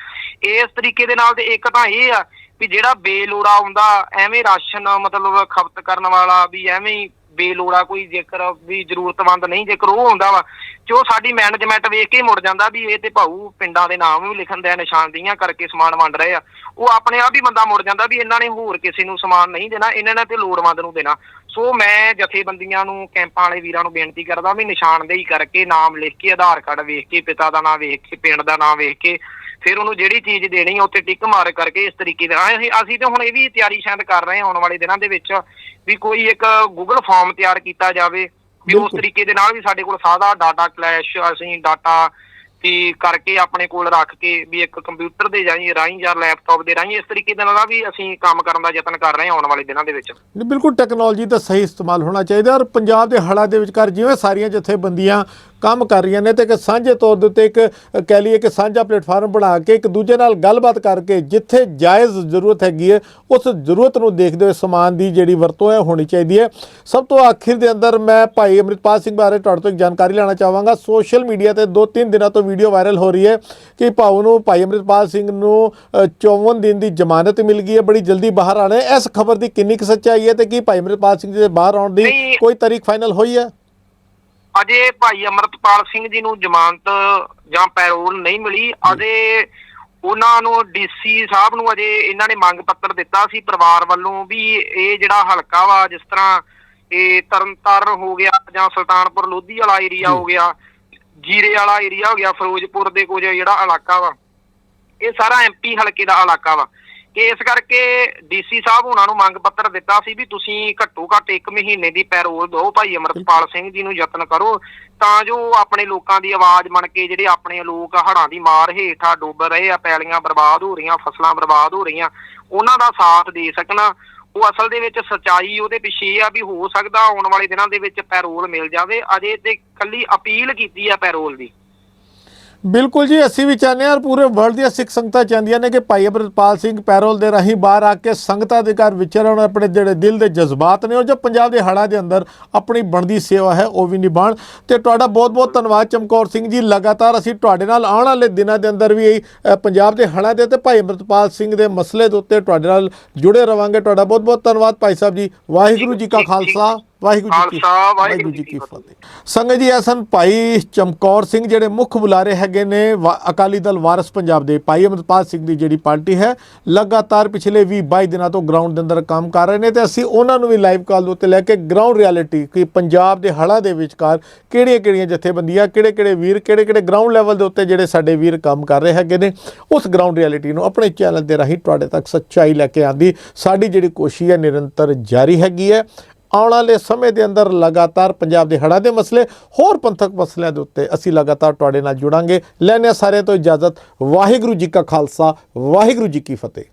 ਇਸ ਤਰੀਕੇ ਦੇ ਨਾਲ ਤੇ ਇੱਕ ਤਾਂ ਇਹ ਆ ਵੀ ਜਿਹੜਾ ਬੇਲੋੜਾ ਆਉਂਦਾ ਐਵੇਂ ਰਾਸ਼ਨ ਮਤਲਬ ਖਪਤ ਕਰਨ ਵਾਲਾ, ਵੀ ਐਵੇਂ ਹੀ ਬੇਲੋੜਾ ਕੋਈ ਜੇਕਰ ਵੀ ਜ਼ਰੂਰਤਮੰਦ ਨਹੀਂ, ਜੇਕਰ ਉਹ ਹੁੰਦਾ ਵਾ, ਤੇ ਉਹ ਸਾਡੀ ਮੈਨੇਜਮੈਂਟ ਵੇਖ ਕੇ ਹੀ ਮੁੜ ਜਾਂਦਾ ਵੀ ਇਹ ਤੇ ਭਾਊ ਪਿੰਡਾਂ ਦੇ ਨਾਮ ਵੀ ਲਿਖਣ ਦੇ ਨਿਸ਼ਾਨਦੀਆਂ ਕਰਕੇ ਸਮਾਨ ਵੰਡ ਰਹੇ ਆ। ਉਹ ਆਪਣੇ ਆਪ ਹੀ ਬੰਦਾ ਮੁੜ ਜਾਂਦਾ ਵੀ ਇਹਨਾਂ ਨੇ ਹੋਰ ਕਿਸੇ ਨੂੰ ਸਮਾਨ ਨਹੀਂ ਦੇਣਾ, ਇਹਨਾਂ ਨੇ ਤੇ ਲੋੜਵੰਦ ਨੂੰ ਦੇਣਾ। ਸੋ ਮੈਂ ਜਥੇਬੰਦੀਆਂ ਨੂੰ, ਕੈਂਪਾਂ ਵਾਲੇ ਵੀਰਾਂ ਨੂੰ ਬੇਨਤੀ ਕਰਦਾ ਵੀ ਨਿਸ਼ਾਨਦੇਹੀ ਕਰਕੇ ਨਾਮ ਲਿਖ ਕੇ ਆਧਾਰ ਕਾਰਡ ਵੇਖ ਕੇ, ਪਿਤਾ ਦਾ ਨਾਮ ਵੇਖ ਕੇ, ਪਿੰਡ ਦਾ ਨਾਮ ਵੇਖ ਕੇ, ਫਿਰ ਉਹਨੂੰ ਜਿਹੜੀ ਚੀਜ਼ ਦੇਣੀ ਆ ਉੱਤੇ ਟਿਕ ਮਾਰ ਕਰਕੇ ਇਸ ਤਰੀਕੇ ਦੇ ਨਾਲ ਅਸੀਂ ਅਸੀਂ ਤਾਂ ਹੁਣ ਇਹ ਵੀ ਤਿਆਰੀ ਸ਼ਾਇਦ ਕਰ ਰਹੇ ਹਾਂ ਆਉਣ ਵਾਲੇ ਦਿਨਾਂ ਦੇ ਵਿੱਚ। ਵੀ ਕੋਈ ਇੱਕ ਗੂਗਲ ਫਾਰਮ ਤਿਆਰ ਕੀਤਾ ਜਾਵੇ ਵੀ ਉਸ। ਤਰੀਕੇ ਦੇ ਨਾਲ ਵੀ ਸਾਡੇ ਕੋਲ ਸਾਦਾ ਡਾਟਾ ਕਲੈਸ਼ ਅਸੀਂ ਡਾਟਾ ਤੇ ਕਰਕੇ ਆਪਣੇ ਕੋਲ ਰੱਖ ਕੇ ਵੀ ਇੱਕ ਕੰਪਿਊਟਰ ਦੇ ਰਾਹੀਂ ਰਾਹੀਂ ਜਾਂ ਲੈਪਟਾਪ ਦੇ ਰਾਹੀਂ ਇਸ ਤਰੀਕੇ ਦੇ ਨਾਲ ਵੀ ਅਸੀਂ ਕੰਮ ਕਰਨ ਦਾ ਯਤਨ ਕਰ ਰਹੇ ਹਾਂ ਆਉਣ ਵਾਲੇ ਦਿਨਾਂ ਦੇ ਵਿੱਚ ਬਿਲਕੁਲ ਟੈਕਨੋਲੋਜੀ ਦਾ ਸਹੀ ਇਸਤੇਮਾਲ ਹੋਣਾ ਚਾਹੀਦਾ ਔਰ ਪੰਜਾਬ ਦੇ ਹੜ੍ਹਾਂ ਦੇ ਵਿਚਕਾਰ ਜਿਵੇਂ ਸਾਰੀਆਂ ਜਥੇਬੰਦੀਆਂ ਕੰਮ ਕਰ ਰਹੀਆਂ ਨੇ ਤੇ ਇੱਕ ਸਾਂਝੇ ਤੌਰ ਦੇ ਉੱਤੇ ਇੱਕ ਕਹਿ ਲਈਏ ਕਿ ਸਾਂਝਾ ਪਲੇਟਫਾਰਮ ਬਣਾ ਕੇ ਇੱਕ ਦੂਜੇ ਨਾਲ ਗੱਲਬਾਤ ਕਰਕੇ ਜਿੱਥੇ ਜਾਇਜ਼ ਜ਼ਰੂਰਤ ਹੈਗੀ ਹੈ ਉਸ ਜ਼ਰੂਰਤ ਨੂੰ ਦੇਖਦੇ ਹੋਏ ਸਮਾਨ ਦੀ ਜਿਹੜੀ ਵਰਤੋਂ ਹੈ ਹੋਣੀ ਚਾਹੀਦੀ ਹੈ। ਸਭ ਤੋਂ ਆਖਿਰ ਦੇ ਅੰਦਰ ਮੈਂ ਭਾਈ ਅਮਰਿਤਪਾਲ ਸਿੰਘ ਬਾਰੇ ਤੁਹਾਡੇ ਤੋਂ ਇੱਕ ਜਾਣਕਾਰੀ ਲੈਣਾ ਚਾਹਾਂਗਾ। ਸੋਸ਼ਲ ਮੀਡੀਆ ਤੇ ਦੋ ਤਿੰਨ ਦਿਨਾਂ ਤੋਂ ਵੀਡੀਓ ਵਾਇਰਲ ਹੋ ਰਹੀ ਹੈ ਕਿ ਭਾਊ ਨੂੰ ਭਾਈ ਅਮਰਿਤਪਾਲ ਸਿੰਘ ਨੂੰ ਅ, 54 ਦਿਨ ਦੀ ਜ਼ਮਾਨਤ ਮਿਲ ਗਈ ਹੈ ਬੜੀ ਜਲਦੀ ਬਾਹਰ ਆਣਾ ਹੈ। ਇਸ ਖਬਰ ਦੀ ਕਿੰਨੀ ਕੁ ਸੱਚਾਈ ਹੈ ਤੇ ਕੀ ਭਾਈ ਅਮਰਿਤਪਾਲ ਸਿੰਘ ਜੀ ਦੇ ਬਾਹਰ ਆਉਣ ਦੀ। ਕੋਈ ਤਾਰੀਖ ਫਾਈਨਲ ਹੋਈ ਹੈ? ਅਜੇ ਭਾਈ ਅਮਰਤਪਾਲ ਸਿੰਘ ਜੀ ਨੂੰ ਜ਼ਮਾਨਤ ਜਾਂ ਪੈਰੋਲ ਨਹੀਂ ਮਿਲੀ। ਅਜੇ ਉਹਨਾਂ ਨੂੰ ਡੀਸੀ ਸਾਹਿਬ ਨੂੰ ਅਜੇ ਇਹਨਾਂ ਨੇ ਮੰਗ ਪੱਤਰ ਦਿੱਤਾ ਸੀ। ਪਰਿਵਾਰ ਵੱਲੋਂ ਵੀ ਇਹ ਜਿਹੜਾ ਹਲਕਾ ਵਾ, ਜਿਸ ਤਰ੍ਹਾਂ ਇਹ ਤਰਨਤਾਰਨ ਹੋ ਗਿਆ ਜਾਂ ਸੁਲਤਾਨਪੁਰ ਲੋਧੀ ਵਾਲਾ ਏਰੀਆ ਹੋ ਗਿਆ, ਜੀਰੇ ਵਾਲਾ ਏਰੀਆ ਹੋ ਗਿਆ, ਫਿਰੋਜ਼ਪੁਰ ਦੇ ਕੁਝ ਜਿਹੜਾ ਇਲਾਕਾ ਵਾ, ਇਹ ਸਾਰਾ ਐਮਪੀ ਹਲਕੇ ਦਾ ਇਲਾਕਾ ਵਾ। ਕਿ ਇਸ ਕਰਕੇ ਡੀਸੀ ਸਾਹਿਬ ਉਹਨਾਂ ਨੂੰ ਮੰਗ ਪੱਤਰ ਦਿੱਤਾ ਸੀ ਵੀ ਤੁਸੀਂ ਘੱਟੋ ਘੱਟ 1 ਮਹੀਨੇ ਦੀ ਪੈਰੋਲ ਦਿਓ ਭਾਈ ਅਮਰਪਾਲ ਸਿੰਘ ਜੀ ਨੂੰ ਯਤਨ ਕਰੋ ਤਾਂ ਜੋ ਆਪਣੇ ਲੋਕਾਂ ਦੀ ਆਵਾਜ਼ ਬਣ ਕੇ ਜਿਹੜੇ ਆਪਣੇ ਲੋਕ ਹੜ੍ਹਾਂ ਦੀ ਮਾਰ ਹੇਠਾਂ ਡੁੱਬ ਰਹੇ ਆ ਪੈਲੀਆਂ ਬਰਬਾਦ ਹੋ ਰਹੀਆਂ ਫਸਲਾਂ ਬਰਬਾਦ ਹੋ ਰਹੀਆਂ ਉਹਨਾਂ ਦਾ ਸਾਥ ਦੇ ਸਕਣ। ਉਹ ਅਸਲ ਦੇ ਵਿੱਚ ਸਚਾਈ ਉਹਦੇ ਪਿੱਛੇ ਆ ਵੀ ਹੋ ਸਕਦਾ ਆਉਣ ਵਾਲੇ ਦਿਨਾਂ ਦੇ ਵਿੱਚ ਪੈਰੋਲ ਮਿਲ ਜਾਵੇ। ਅਜੇ ਤੇ ਕੱਲੀ ਅਪੀਲ ਕੀਤੀ ਆ ਪੈਰੋਲ ਦੀ। ਬਿਲਕੁਲ ਜੀ, ਅਸੀਂ ਵੀ ਚਾਹੁੰਦੇ ਹਾਂ ਔਰ ਪੂਰੇ ਵਰਲਡ ਦੀਆਂ ਸਿੱਖ ਸੰਗਤਾਂ ਚਾਹੁੰਦੀਆਂ ਨੇ ਕਿ ਭਾਈ ਅਮਰਿਤਪਾਲ ਸਿੰਘ ਪੈਰੋਲ ਦੇ ਰਾਹੀਂ ਬਾਹਰ ਆ ਕੇ ਸੰਗਤਾਂ ਦੇ ਘਰ ਵਿਚਰਨ ਆਪਣੇ ਜਿਹੜੇ ਦਿਲ ਦੇ ਜਜ਼ਬਾਤ ਨੇ ਉਹ ਜੋ ਪੰਜਾਬ ਦੇ ਹੜ੍ਹਾਂ ਦੇ ਅੰਦਰ ਆਪਣੀ ਬਣਦੀ ਸੇਵਾ ਹੈ, ਉਹ ਵੀ ਨਿਭਾਉਣ। ਤੇ ਤੁਹਾਡਾ ਬਹੁਤ ਬਹੁਤ ਧੰਨਵਾਦ ਚਮਕੌਰ ਸਿੰਘ ਜੀ, ਲਗਾਤਾਰ ਅਸੀਂ ਤੁਹਾਡੇ ਨਾਲ ਆਉਣ ਵਾਲੇ ਦਿਨਾਂ ਦੇ ਅੰਦਰ ਵੀ ਪੰਜਾਬ ਦੇ ਹੜ੍ਹਾਂ ਦੇ ਤੇ ਭਾਈ ਅਮਰਿਤਪਾਲ ਸਿੰਘ ਦੇ ਮਸਲੇ ਦੇ ਉੱਤੇ ਤੁਹਾਡੇ ਨਾਲ ਜੁੜੇ ਰਵਾਂਗੇ। ਤੁਹਾਡਾ ਬਹੁਤ ਬਹੁਤ ਧੰਨਵਾਦ ਭਾਈ ਸਾਹਿਬ ਜੀ, ਵਾਹਿਗੁਰੂ ਜੀ ਕਾ ਖਾਲਸਾ। ਵਾਹਿਗੁਰੂ ਜੀ ਕੀ ਖਾਲਸਾ, ਵਾਹਿਗੁਰੂ ਜੀ ਕੀ ਫਤਿਹ। ਸੰਗਤ ਜੀ ਇਹ ਸਨ ਭਾਈ ਚਮਕੌਰ ਸਿੰਘ ਜਿਹੜੇ ਮੁੱਖ ਬੁਲਾਰੇ ਹੈਗੇ ਨੇ ਅਕਾਲੀ ਦਲ ਵਾਰਸ ਪੰਜਾਬ ਦੇ। ਭਾਈ ਅਮਰਪਾਲ ਸਿੰਘ ਦੀ ਜਿਹੜੀ ਪਾਰਟੀ ਹੈ ਲਗਾਤਾਰ ਪਿਛਲੇ 20 22 ਦਿਨਾਂ ਤੋਂ ਗਰਾਊਂਡ ਦੇ ਅੰਦਰ ਕੰਮ ਕਰ ਰਹੇ ਨੇ ਤੇ ਅਸੀਂ ਉਹਨਾਂ ਨੂੰ ਵੀ ਲਾਈਵ ਕਾਲ ਦੇ ਉੱਤੇ ਲੈ ਕੇ ਗਰਾਊਂਡ ਰਿਐਲਿਟੀ ਕਿ ਪੰਜਾਬ ਦੇ ਹੜ੍ਹਾਂ ਦੇ ਵਿਚਕਾਰ ਕਿਹੜੀਆਂ-ਕਿਹੜੀਆਂ ਜਥੇਬੰਦੀਆਂ ਕਿਹੜੇ-ਕਿਹੜੇ ਵੀਰ ਕਿਹੜੇ-ਕਿਹੜੇ ਗਰਾਊਂਡ ਲੈਵਲ ਦੇ ਉੱਤੇ ਜਿਹੜੇ ਸਾਡੇ ਵੀਰ ਕੰਮ ਕਰ ਰਹੇ ਹੈਗੇ ਨੇ ਉਸ ਗਰਾਊਂਡ ਰਿਐਲਿਟੀ ਨੂੰ ਆਪਣੇ ਚੈਨਲ ਦੇ ਰਾਹੀਂ ਤੁਹਾਡੇ ਤੱਕ ਸੱਚਾਈ ਲੈ ਕੇ ਆਂਦੀ। ਸਾਡੀ ਜਿਹੜੀ ਕੋਸ਼ਿਸ਼ ਹੈ ਨਿਰੰਤਰ ਜਾਰੀ ਹੈਗੀ ਹੈ। ਆਉਣ ਵਾਲੇ ਸਮੇਂ ਦੇ ਅੰਦਰ ਲਗਾਤਾਰ ਪੰਜਾਬ ਦੇ ਹੜ੍ਹਾਂ ਦੇ ਮਸਲੇ, ਹੋਰ ਪੰਥਕ ਮਸਲਿਆਂ ਦੇ ਉੱਤੇ ਅਸੀਂ ਲਗਾਤਾਰ ਤੁਹਾਡੇ ਨਾਲ ਜੁੜਾਂਗੇ। ਲੈਣੇ ਸਾਰਿਆਂ ਤੋਂ ਇਜਾਜ਼ਤ। ਵਾਹਿਗੁਰੂ ਜੀ ਕਾ ਖਾਲਸਾ, ਵਾਹਿਗੁਰੂ ਜੀ ਕੀ ਫਤਿਹ।